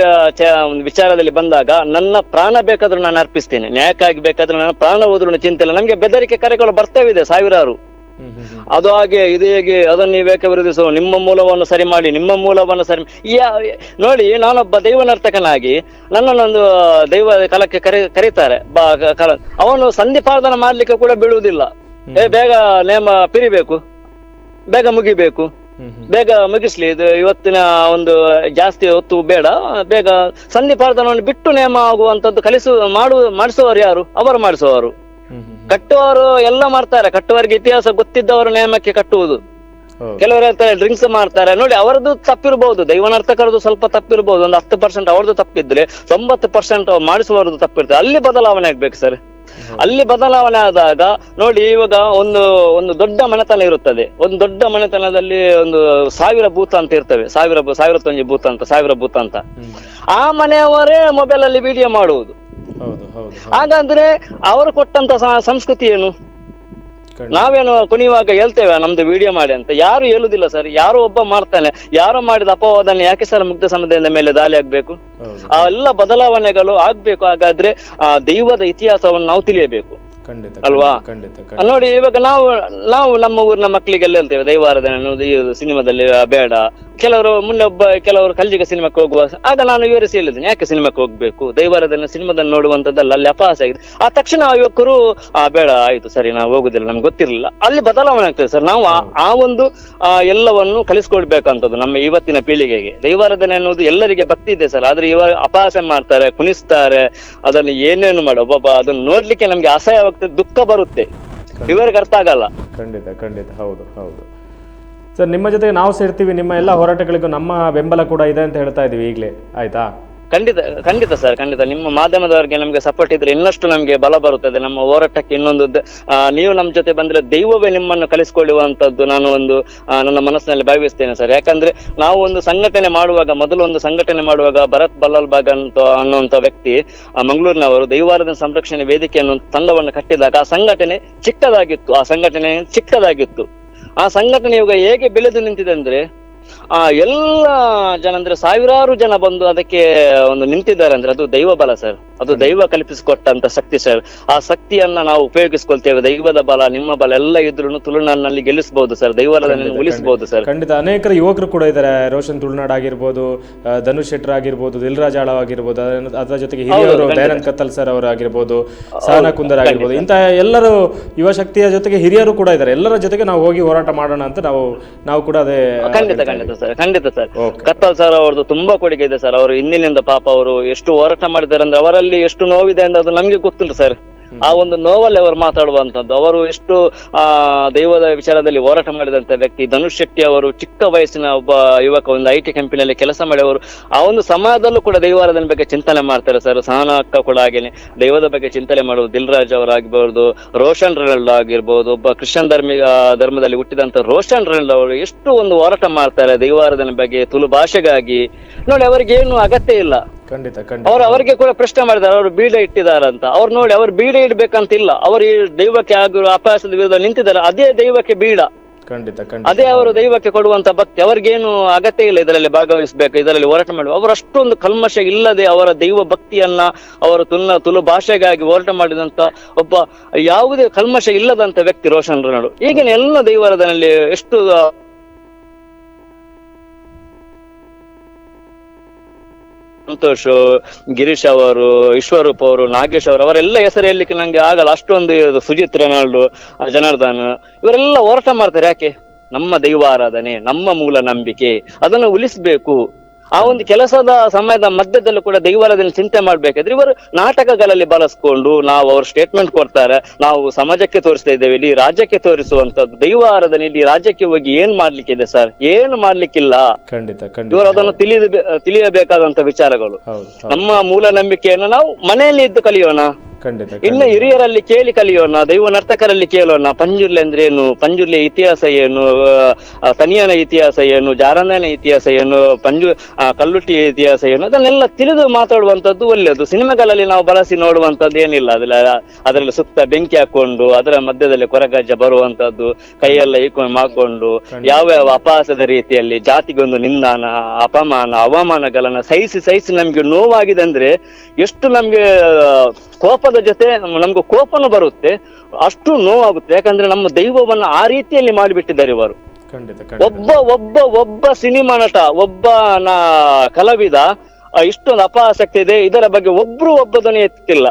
ಒಂದು ವಿಚಾರದಲ್ಲಿ ಬಂದಾಗ ನನ್ನ ಪ್ರಾಣ ಬೇಕಾದ್ರೂ ನಾನು ಅರ್ಪಿಸ್ತೇನೆ. ನ್ಯಾಯಕ್ಕಾಗಿ ಬೇಕಾದ್ರೂ ನನ್ನ ಪ್ರಾಣ ಹೋದ್ರೂ ಚಿಂತೆ ಇಲ್ಲ ನಮ್ಗೆ ಬೆದರಿಕೆ ಕರೆಗಳು ಬರ್ತವೆ ಇದೆ ಸಾವಿರಾರು. ಅದು ಹಾಗೆ, ಇದು ಹೇಗೆ, ಅದನ್ನು ನೀವೇಕೆ ವಿರೋಧಿಸುವ ನಿಮ್ಮ ಮೂಲವನ್ನು ಸರಿ ಮಾಡಿ, ನಿಮ್ಮ ಮೂಲವನ್ನು ಸರಿ ನೋಡಿ, ನಾನೊಬ್ಬ ದೈವ ನರ್ತಕನಾಗಿ ನನ್ನನ್ನೊಂದು ದೈವ ಕಲಕ್ಕೆ ಕರೆ, ಕರೀತಾರೆ. ಅವನು ಸಂಧಿಪಾದನ ಮಾಡ್ಲಿಕ್ಕೆ ಕೂಡ ಬೀಳುವುದಿಲ್ಲ. ಏ, ಬೇಗ ನೇಮ ಪಿರಿಬೇಕು. ಬೇಗ ಮುಗಿಬೇಕು. ಬೇಗ ಮುಗಿಸ್ಲಿ ಇದು ಇವತ್ತಿನ ಒಂದು ಜಾಸ್ತಿ ಹೊತ್ತು ಬೇಡ ಬೇಗ ಸಂಧಿಪಾರ್ಧನವನ್ನು ಬಿಟ್ಟು ನೇಮ ಆಗುವಂತದ್ದು ಕಲಿಸು ಮಾಡು ಮಾಡಿಸುವವರು ಯಾರು? ಅವರು ಮಾಡಿಸುವವರು. ಕಟ್ಟುವವರು ಎಲ್ಲ ಮಾಡ್ತಾರೆ ಕಟ್ಟುವವರಿಗೆ ಇತಿಹಾಸ ಗೊತ್ತಿದ್ದವರು ನೇಮಕ್ಕೆ ಕಟ್ಟುವುದು. ಕೆಲವರು ಹೇಳ್ತಾರೆ ಡ್ರಿಂಕ್ಸ್ ಮಾಡ್ತಾರೆ ನೋಡಿ ಅವರದ್ದು ತಪ್ಪಿರಬಹುದು ದೈವನರ್ತಕರದ್ದು ಸ್ವಲ್ಪ ತಪ್ಪಿರಬಹುದು ಒಂದು ಹತ್ತು ಪರ್ಸೆಂಟ್ ಅವ್ರದ್ದು ತಪ್ಪಿದ್ರೆ ತೊಂಬತ್ತು ಪರ್ಸೆಂಟ್ ಮಾಡಿಸುವವರದ್ದು ತಪ್ಪಿರ್ತದೆ. ಅಲ್ಲಿ ಬದಲಾವಣೆ ಆಗ್ಬೇಕು ಸರ್. ಅಲ್ಲಿ ಬದಲಾವಣೆ ಆದಾಗ ನೋಡಿ ಇವಾಗ ಒಂದು ಒಂದು ದೊಡ್ಡ ಮನೆತನ ಇರುತ್ತದೆ. ಒಂದು ದೊಡ್ಡ ಮನೆತನದಲ್ಲಿ ಒಂದು ಸಾವಿರ ಭೂತ ಅಂತ ಇರ್ತವೆ. ಸಾವಿರ ಸಾವಿರತ್ತೊಂದು ಭೂತ ಅಂತ ಸಾವಿರ ಭೂತ ಅಂತ. ಆ ಮನೆಯವರೇ ಮೊಬೈಲ್ ಅಲ್ಲಿ ವಿಡಿಯೋ ಮಾಡುವುದು. ಹಾಗಾದ್ರೆ ಅವರು ಕೊಟ್ಟಂತ ಸಂಸ್ಕೃತಿ ಏನು. ನಾವೇನು ಕುಣಿಯುವಾಗ ಹೇಳ್ತೇವೆ ನಮ್ದು ವಿಡಿಯೋ ಮಾಡಿ ಅಂತ. ಯಾರು ಹೇಳುದಿಲ್ಲ ಸರ್. ಯಾರು ಒಬ್ಬ ಮಾಡ್ತಾನೆ. ಯಾರು ಮಾಡಿದ ಅಪವಾದನೆ ಯಾಕೆ ಸರ್ ಮುಗ್ಧ ಸಮುದಾಯದ ಮೇಲೆ ದಾಳಿ ಆಗ್ಬೇಕು? ಆ ಎಲ್ಲ ಬದಲಾವಣೆಗಳು ಆಗ್ಬೇಕು. ಹಾಗಾದ್ರೆ ಆ ದೈವದ ಇತಿಹಾಸವನ್ನು ನಾವು ತಿಳಿಯಬೇಕು. ಅಲ್ವಾ? ನೋಡಿ ಇವಾಗ ನಾವು ನಾವು ನಮ್ಮ ಊರಿನ ಮಕ್ಕಳಿಗೆಲ್ಲ ಹೇಳ್ತೇವೆ ದೈವಾರಾಧನೆ ಸಿನಿಮಾದಲ್ಲಿ ಬೇಡ. ಕೆಲವರು ಮುನ್ನೆ ಒಬ್ಬ ಕೆಲವರು ಕಲ್ಜಿಗ ಸಿನಿಮಾಕ್ಕೆ ಹೋಗುವ ಆಗ ನಾನು ವಿವರಿಸಿ ಹೇಳಿದ್ದೇನೆ ಯಾಕೆ ಸಿನಿಮಾಕ್ಕೆ ಹೋಗ್ಬೇಕು? ದೈವಾರದಲ್ಲಿ ಸಿನಿಮಾದಲ್ಲಿ ನೋಡುವಂತದ್ದಲ್ಲ ಅಲ್ಲಿ ಅಪಹಾಸ ಆಗಿದೆ ಆ ತಕ್ಷಣ ಆ ಯುವಕರು ಆ ಬೇಡ ಆಯ್ತು ಸರಿ ನಾವು ಹೋಗುದಿಲ್ಲ ನಮ್ಗೆ ಗೊತ್ತಿರಲಿಲ್ಲ. ಅಲ್ಲಿ ಬದಲಾವಣೆ ಆಗ್ತದೆ ಸರ್. ನಾವು ಆ- ಒಂದು ಎಲ್ಲವನ್ನು ಕಲಿಸ್ಕೊಡ್ಬೇಕಂತದ್ದು ನಮ್ಮ ಇವತ್ತಿನ ಪೀಳಿಗೆಗೆ. ದೈವಾರಾಧನೆ ಅನ್ನೋದು ಎಲ್ಲರಿಗೆ ಭಕ್ತಿ ಇದೆ ಸರ್. ಆದ್ರೆ ಇವಾಗ ಅಪಹಾಸ ಮಾಡ್ತಾರೆ ಕುಣಿಸ್ತಾರೆ ಅದನ್ನು ಏನೇನು ಮಾಡೋ ಒಬ್ಬೊಬ್ಬ ಅದನ್ನು ನೋಡ್ಲಿಕ್ಕೆ ನಮ್ಗೆ ಅಸಹ್ಯವಾಗ್ತದೆ ದುಃಖ ಬರುತ್ತೆ. ಇವರಿಗೆ ಅರ್ಥ ಆಗಲ್ಲ. ಖಂಡಿತ ಖಂಡಿತ. ಹೌದು ಹೌದು. ಸರ್ ನಿಮ್ಮ ಜೊತೆಗೆ ನಾವು ಸೇರ್ತೀವಿ, ನಿಮ್ಮ ಎಲ್ಲ ಹೋರಾಟಗಳಿಗೂ ನಮ್ಮ ಬೆಂಬಲ ಕೂಡ ಇದೆ ಅಂತ ಹೇಳ್ತಾ ಇದೀವಿ ಈಗಲೇ. ಆಯ್ತಾ? ಖಂಡಿತ ಖಂಡಿತ ಸರ್, ಖಂಡಿತ. ನಿಮ್ಮ ಮಾಧ್ಯಮದವರಿಗೆ ನಮಗೆ ಸಪೋರ್ಟ್ ಇದ್ರೆ ಇನ್ನಷ್ಟು ನಮಗೆ ಬಲ ಬರುತ್ತದೆ. ನಮ್ಮ ಹೋರಾಟಕ್ಕೆ ಇನ್ನೊಂದು ನೀವು ನಮ್ಮ ಜೊತೆ ಬಂದ್ರೆ ದೈವವೇ ನಿಮ್ಮನ್ನು ಕಲಿಸಿಕೊಳ್ಳುವಂತದ್ದು ನಾನು ಒಂದು ನನ್ನ ಮನಸ್ಸಿನಲ್ಲಿ ಭಾವಿಸ್ತೇನೆ ಸರ್. ಯಾಕಂದ್ರೆ ನಾವು ಒಂದು ಸಂಘಟನೆ ಮಾಡುವಾಗ, ಮೊದಲು ಒಂದು ಸಂಘಟನೆ ಮಾಡುವಾಗ ಭರತ್ ಬಲ್ಲಲ್ ಬಾಗ್ ಅಂತ ಅನ್ನುವಂತ ವ್ಯಕ್ತಿ ಮಂಗಳೂರಿನವರು ದೈವಾರದ ಸಂರಕ್ಷಣೆ ವೇದಿಕೆ ಅನ್ನೋ ತಂಡವನ್ನು ಕಟ್ಟಿದಾಗ ಆ ಸಂಘಟನೆ ಚಿಕ್ಕದಾಗಿತ್ತು. ಆ ಸಂಘಟನೆ ಚಿಕ್ಕದಾಗಿತ್ತು. ಆ ಸಂಘಟನೆ ಇವಾಗ ಹೇಗೆ ಬೆಳೆದು ನಿಂತಿದೆ ಅಂದ್ರೆ ಆ ಎಲ್ಲ ಜನ ಅಂದ್ರೆ ಸಾವಿರಾರು ಜನ ಬಂದು ಅದಕ್ಕೆ ಒಂದು ನಿಂತಿದ್ದಾರೆ ಅಂದ್ರೆ ಅದು ದೈವ ಬಲ ಸರ್ ಅದು ದೈವ ಕಲ್ಪಿಸಿಕೊಟ್ಟಂತ ಶಕ್ತಿ ಸರ್ ಆ ಶಕ್ತಿಯನ್ನ ನಾವು ಉಪಯೋಗಿಸ್ಕೊಳ್ತೇವೆ. ದೈವದ ಬಲ ನಿಮ್ಮ ಬಲ ಎಲ್ಲ ಇದ್ರು ತುಳುನಾಡಿನಲ್ಲಿ ಗೆಲ್ಲಿಸಬಹುದು ಸರ್ ದೈವರನ್ನು ಉಳಿಸಬಹುದು ಸರ್ ಖಂಡಿತ. ಅನೇಕರು ಯುವಕರು ಕೂಡ ಇದ್ದಾರೆ. ರೋಷನ್ ತುಳುನಾಡ್ ಆಗಿರ್ಬೋದು ಧನುಷ್ ಶೆಟ್ಟರ್ ಆಗಿರ್ಬೋದು ದಿಲ್ರಾಜ್ ಆಳವ್ ಆಗಿರ್ಬೋದು ಅದರ- ಅದರ ಜೊತೆಗೆ ಹಿರಿಯರು ದಯಾನಂದ್ ಕತ್ತಲ್ ಸರ್ ಅವರು ಆಗಿರ್ಬೋದು ಸಹನಾ ಕುಂದರ್ ಆಗಿರ್ಬೋದು ಇಂತಹ ಎಲ್ಲರೂ ಯುವ ಶಕ್ತಿಯ ಜೊತೆಗೆ ಹಿರಿಯರು ಕೂಡ ಇದ್ದಾರೆ. ಎಲ್ಲರ ಜೊತೆಗೆ ನಾವು ಹೋಗಿ ಹೋರಾಟ ಮಾಡೋಣ ಅಂತ ನಾವು ನಾವು ಕೂಡ ಅದೇ ಖಂಡಿತ ಸರ್ ಖಂಡಿತ ಸರ್. ಕತ್ತಲ್ ಸರ್ ಅವ್ರದ್ದು ತುಂಬಾ ಕೊಡುಗೆ ಇದೆ ಸರ್. ಅವರು ಹಿಂದಿನಿಂದ ಪಾಪ ಅವರು ಎಷ್ಟು ಹೋರಾಟ ಮಾಡಿದ್ದಾರೆ ಅಂದ್ರೆ ಅವರಲ್ಲಿ ಎಷ್ಟು ನೋವಿದೆ ಅಂತ ಅದು ನಮ್ಗೆ ಗೊತ್ತಿಲ್ಲ ಸರ್. ಆ ಒಂದು ನೋವಲ್ಲಿ ಅವರು ಮಾತಾಡುವಂತದ್ದು ಅವರು ಎಷ್ಟು, ಆ, ದೈವದ ವಿಚಾರದಲ್ಲಿ ಹೋರಾಟ ಮಾಡಿದಂತ ವ್ಯಕ್ತಿ ಧನುಷ್ ಶೆಟ್ಟಿ ಅವರು, ಚಿಕ್ಕ ವಯಸ್ಸಿನ ಒಬ್ಬ ಯುವಕ, ಒಂದು ಐ ಟಿ ಕಂಪನಿಯಲ್ಲಿ ಕೆಲಸ ಮಾಡಿದವರು. ಆ ಒಂದು ಸಮಾಜದಲ್ಲೂ ಕೂಡ ದೈವಾರಾಧನೆ ಬಗ್ಗೆ ಚಿಂತನೆ ಮಾಡ್ತಾರೆ ಸರ್. ಸಹನಾ ಅಕ್ಕ ಕೂಡ ಹಾಗೇನೆ. ದೈವದ ಬಗ್ಗೆ ಚಿಂತನೆ ಮಾಡುವುದು, ದಿಲ್ರಾಜ್ ಅವರಾಗಿರ್ಬೋದು ರೋಷನ್ ರೊನಾಲ್ಡ್ ಆಗಿರ್ಬೋದು, ಒಬ್ಬ ಕ್ರಿಶ್ಚಿಯನ್ ಧರ್ಮಿ ಧರ್ಮದಲ್ಲಿ ಹುಟ್ಟಿದಂತ ರೋಷನ್ ರೊನಾಲ್ಡ್ ಅವರು ಎಷ್ಟು ಒಂದು ಹೋರಾಟ ಮಾಡ್ತಾರೆ ದೈವಾರಾಧನೆ ಬಗ್ಗೆ ತುಳು ಭಾಷೆಗಾಗಿ. ನೋಡಿ ಅವರಿಗೆ ಏನು ಅಗತ್ಯ ಇಲ್ಲ. ಖಂಡಿತ ಖಂಡಿತ. ಅವರು ಅವರಿಗೆ ಕೂಡ ಪ್ರಶ್ನೆ ಮಾಡಿದ್ದಾರೆ ಅವರು ಬೀಡ ಇಟ್ಟಿದಾರಂತ ಅವ್ರು ನೋಡಿ ಅವ್ರು ಬೀಡ ಇಡ್ಬೇಕಂತ ಇಲ್ಲ ಅವರು ಈ ದೈವಕ್ಕೆ ಆಗಿರೋ ಅಪಾಯಸದ ವಿರುದ್ಧ ನಿಂತಿದ್ದಾರೆ. ಅದೇ ದೈವಕ್ಕೆ ಬೀಡ. ಖಂಡಿತ ಖಂಡಿತ. ಅದೇ ಅವರು ದೈವಕ್ಕೆ ಕೊಡುವಂತ ಭಕ್ತಿ. ಅವ್ರಿಗೇನು ಅಗತ್ಯ ಇಲ್ಲ ಇದರಲ್ಲಿ ಭಾಗವಹಿಸಬೇಕು ಇದರಲ್ಲಿ ಹೋರಾಟ ಮಾಡುವ ಅವರು ಅಷ್ಟೊಂದು ಕಲ್ಮಶ ಇಲ್ಲದೆ ಅವರ ದೈವ ಭಕ್ತಿಯನ್ನ ಅವರು ತುನ್ನ ತುಲು ಭಾಷೆಗಾಗಿ ಹೋರಾಟ ಮಾಡಿದಂತ ಒಬ್ಬ ಯಾವುದೇ ಕಲ್ಮಶ ಇಲ್ಲದಂತ ವ್ಯಕ್ತಿ ರೋಷನ್ ರನಾಡು ಈಗಿನ ಎಲ್ಲ ದೈವರದಲ್ಲಿ ಎಷ್ಟು ಸಂತೋಷ್, ಗಿರೀಶ್ ಅವರು, ವಿಶ್ವರೂಪ್ ಅವರು, ನಾಗೇಶ್ ಅವರು, ಅವರೆಲ್ಲ ಹೆಸರು ಹೇಳಲಿಕ್ಕೆ ನಂಗೆ ಆಗಲ್ಲ. ಅಷ್ಟೊಂದು ಸುಜಿತ್ ರೆನಾಲ್ಡು, ಜನಾರ್ದನ್, ಇವರೆಲ್ಲ ಹೋರಾಟ ಮಾಡ್ತಾರೆ. ಯಾಕೆ? ನಮ್ಮ ದೈವಾರಾಧನೆ, ನಮ್ಮ ಮೂಲ ನಂಬಿಕೆ, ಅದನ್ನು ಉಳಿಸ್ಬೇಕು. ಆ ಒಂದು ಕೆಲಸದ ಸಮಯದ ಮಧ್ಯದಲ್ಲೂ ಕೂಡ ದೈವಾಲಯದಲ್ಲಿ ಚಿಂತೆ ಮಾಡ್ಬೇಕಾದ್ರೆ ಇವರು ನಾಟಕಗಳಲ್ಲಿ ಬಳಸ್ಕೊಂಡು ನಾವು ಅವ್ರ ಸ್ಟೇಟ್ಮೆಂಟ್ ಕೊಡ್ತಾರೆ. ನಾವು ಸಮಾಜಕ್ಕೆ ತೋರಿಸ್ತಾ ಇದ್ದೇವೆ. ಇಲ್ಲಿ ರಾಜ್ಯಕ್ಕೆ ತೋರಿಸುವಂತದ್ದು ದೈವ ಆರಾಧನೆ ಇಲ್ಲಿ ರಾಜ್ಯಕ್ಕೆ ಹೋಗಿ ಏನ್ ಮಾಡ್ಲಿಕ್ಕಿದೆ ಸರ್? ಏನು ಮಾಡ್ಲಿಕ್ಕಿಲ್ಲ? ಖಂಡಿತ ಇವರು ಅದನ್ನು ತಿಳಿದ ತಿಳಿಯಬೇಕಾದಂತ ವಿಚಾರಗಳು. ನಮ್ಮ ಮೂಲ ನಂಬಿಕೆಯನ್ನು ನಾವು ಮನೆಯಲ್ಲಿ ಇದ್ದು ಕಲಿಯೋಣ. ಖಂಡಿತ ಇನ್ನು ಹಿರಿಯರಲ್ಲಿ ಕೇಳಿ ಕಲಿಯೋಣ ದೈವ ನರ್ತಕರಲ್ಲಿ ಕೇಳೋಣ ಪಂಜುರ್ಲಿ ಅಂದ್ರೆ ಏನು? ಪಂಜುರ್ಲಿಯ ಇತಿಹಾಸ ಏನು? ತನಿಯನ ಇತಿಹಾಸ ಏನು? ಜಾರಂದನ ಇತಿಹಾಸ ಏನು? ಪಂಜು ಕಲ್ಲುಟ್ಟಿ ಕಲ್ಲುಟ್ಟಿಯ ಇತಿಹಾಸ ಏನು? ಅದನ್ನೆಲ್ಲ ತಿಳಿದು ಮಾತಾಡುವಂತದ್ದು ಒಳ್ಳೆಯದು. ಸಿನಿಮಾಗಳಲ್ಲಿ ನಾವು ಬಳಸಿ ನೋಡುವಂತದ್ದು ಏನಿಲ್ಲ. ಅದ್ರಲ್ಲಿ ಅದರಲ್ಲಿ ಸುತ್ತ ಬೆಂಕಿ ಹಾಕೊಂಡು ಅದರ ಮಧ್ಯದಲ್ಲಿ ಕೊರಗಜ್ಜ ಬರುವಂತದ್ದು ಕೈಯೆಲ್ಲ ಇಕೊಂಡು ಮಾಡಿಕೊಂಡು ಯಾವ ಯಾವ ಅಪಹಾಸದ ರೀತಿಯಲ್ಲಿ ಜಾತಿಗೊಂದು ನಿಂದಾನ ಅಪಮಾನ ಅವಮಾನಗಳನ್ನ ಸಹಿಸಿ ಸಹಿಸಿ ನಮ್ಗೆ ನೋವಾಗಿದೆ ಅಂದ್ರೆ ಎಷ್ಟು ನಮ್ಗೆ ಕೋಪದ ಜೊತೆ ನಮ್- ನಮ್ಗೆ ಕೋಪನು ಬರುತ್ತೆ ಅಷ್ಟು ನೋವಾಗುತ್ತೆ. ಯಾಕಂದ್ರೆ ನಮ್ಮ ದೈವವನ್ನ ಆ ರೀತಿಯಲ್ಲಿ ಮಾಡಿಬಿಟ್ಟಿದ್ದಾರೆ ಇವರು. ಒಬ್ಬ ಒಬ್ಬ ಒಬ್ಬ ಸಿನಿಮಾ ನಟ ಒಬ್ಬ ನಾ ಕಲಾವಿದ ಇಷ್ಟೊಂದು ಅಪಾಸಕ್ತಿ ಇದೆ ಇದರ ಬಗ್ಗೆ ಒಬ್ರು ಒಬ್ಬ ಧ್ವನಿ ಎತ್ತಿಲ್ಲ.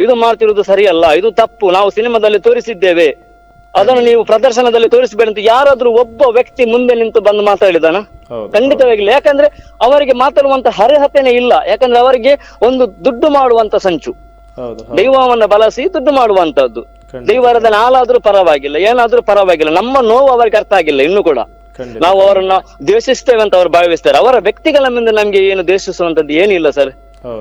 ಇದು ಮಾಡ್ತಿರೋದು ಸರಿಯಲ್ಲ ಇದು ತಪ್ಪು. ನಾವು ಸಿನಿಮಾದಲ್ಲಿ ತೋರಿಸಿದ್ದೇವೆ. ಅದನ್ನು ನೀವು ಪ್ರದರ್ಶನದಲ್ಲಿ ತೋರಿಸಬೇಡಿ ಅಂತ ಯಾರಾದ್ರೂ ಒಬ್ಬ ವ್ಯಕ್ತಿ ಮುಂದೆ ನಿಂತು ಬಂದು ಮಾತಾಡಿದಾನ? ಖಂಡಿತವಾಗಿಲ್ಲ. ಯಾಕಂದ್ರೆ ಅವರಿಗೆ ಮಾತಾಡುವಂತ ಅರ್ಹತೆನೇ ಇಲ್ಲ. ಯಾಕಂದ್ರೆ ಅವರಿಗೆ ಒಂದು ದುಡ್ಡು ಮಾಡುವಂತ ಸಂಚು. ದೈವವನ್ನ ಬಳಸಿ ದುಡ್ಡು ಮಾಡುವಂತದ್ದು ದೈವರದ ನಾಲಾದ್ರೂ ಪರವಾಗಿಲ್ಲ ಏನಾದ್ರೂ ಪರವಾಗಿಲ್ಲ ನಮ್ಮ ನೋವು ಅವರಿಗೆ ಅರ್ಥ ಆಗಿಲ್ಲ ಇನ್ನು ಕೂಡ. ನಾವು ಅವರನ್ನ ದ್ವೇಷಿಸ್ತೇವೆ ಅಂತ ಅವ್ರು ಭಾವಿಸ್ತಾರೆ. ಅವರ ವ್ಯಕ್ತಿಗಳ ಮುಂದೆ ನಮ್ಗೆ ಏನು ದ್ವೇಷಿಸುವಂತದ್ದು ಏನಿಲ್ಲ ಸರ್.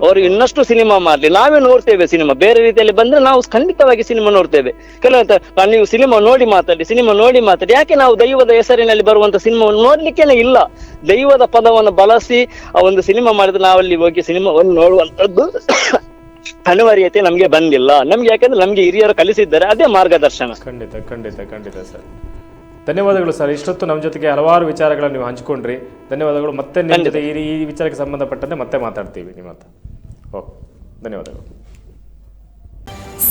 ಅವ್ರು ಇನ್ನಷ್ಟು ಸಿನಿಮಾ ಮಾಡ್ಲಿ ನಾವೇ ನೋಡ್ತೇವೆ ಸಿನಿಮಾ. ಬೇರೆ ರೀತಿಯಲ್ಲಿ ಬಂದ್ರೆ ನಾವು ಖಂಡಿತವಾಗಿ ಸಿನಿಮಾ ನೋಡ್ತೇವೆ. ಕೆಲವು ನೀವು ಸಿನಿಮಾ ನೋಡಿ ಮಾತಾಡಿ ಸಿನಿಮಾ ನೋಡಿ ಮಾತಾಡಿ ಯಾಕೆ ನಾವು ದೈವದ ಹೆಸರಿನಲ್ಲಿ ಬರುವಂತ ಸಿನಿಮಾವನ್ನು ನೋಡ್ಲಿಕ್ಕೇನೆ ಇಲ್ಲ. ದೈವದ ಪದವನ್ನು ಬಳಸಿ ಆ ಒಂದು ಸಿನಿಮಾ ಮಾಡಿದ್ರೆ ನಾವಲ್ಲಿ ಹೋಗಿ ಸಿನಿಮಾವನ್ನು ನೋಡುವಂತದ್ದು ಅನಿವಾರ್ಯತೆ ನಮ್ಗೆ ಬಂದಿಲ್ಲ. ನಮ್ಗೆ ಯಾಕಂದ್ರೆ ನಮ್ಗೆ ಹಿರಿಯರು ಕಲಿಸಿದ್ದಾರೆ ಅದೇ ಮಾರ್ಗದರ್ಶನ. ಖಂಡಿತ ಖಂಡಿತ ಖಂಡಿತ ಸರ್. ಧನ್ಯವಾದಗಳು ಸರ್. ಇಷ್ಟೊತ್ತು ನಮ್ಮ ಜೊತೆಗೆ ಹಲವಾರು ವಿಚಾರಗಳನ್ನು ನೀವು ಹಂಚ್ಕೊಂಡ್ರಿ. ಧನ್ಯವಾದಗಳು. ಮತ್ತೆ ನಿಮ್ಮ ಜೊತೆ ಈ ಈ ವಿಚಾರಕ್ಕೆ ಸಂಬಂಧಪಟ್ಟಂತೆ ಮತ್ತೆ ಮಾತಾಡ್ತೀವಿ ನಿಮ್ಮ ಹತ್ರ. ಓಕೆ. ಧನ್ಯವಾದಗಳು.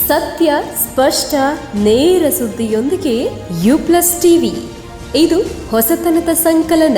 ಸತ್ಯ ಸ್ಪಷ್ಟ ನೇರ ಸುದ್ದಿಯೊಂದಿಗೆ ಯು ಪ್ಲಸ್ ಟಿವಿ. ಇದು ಹೊಸತನದ ಸಂಕಲನ.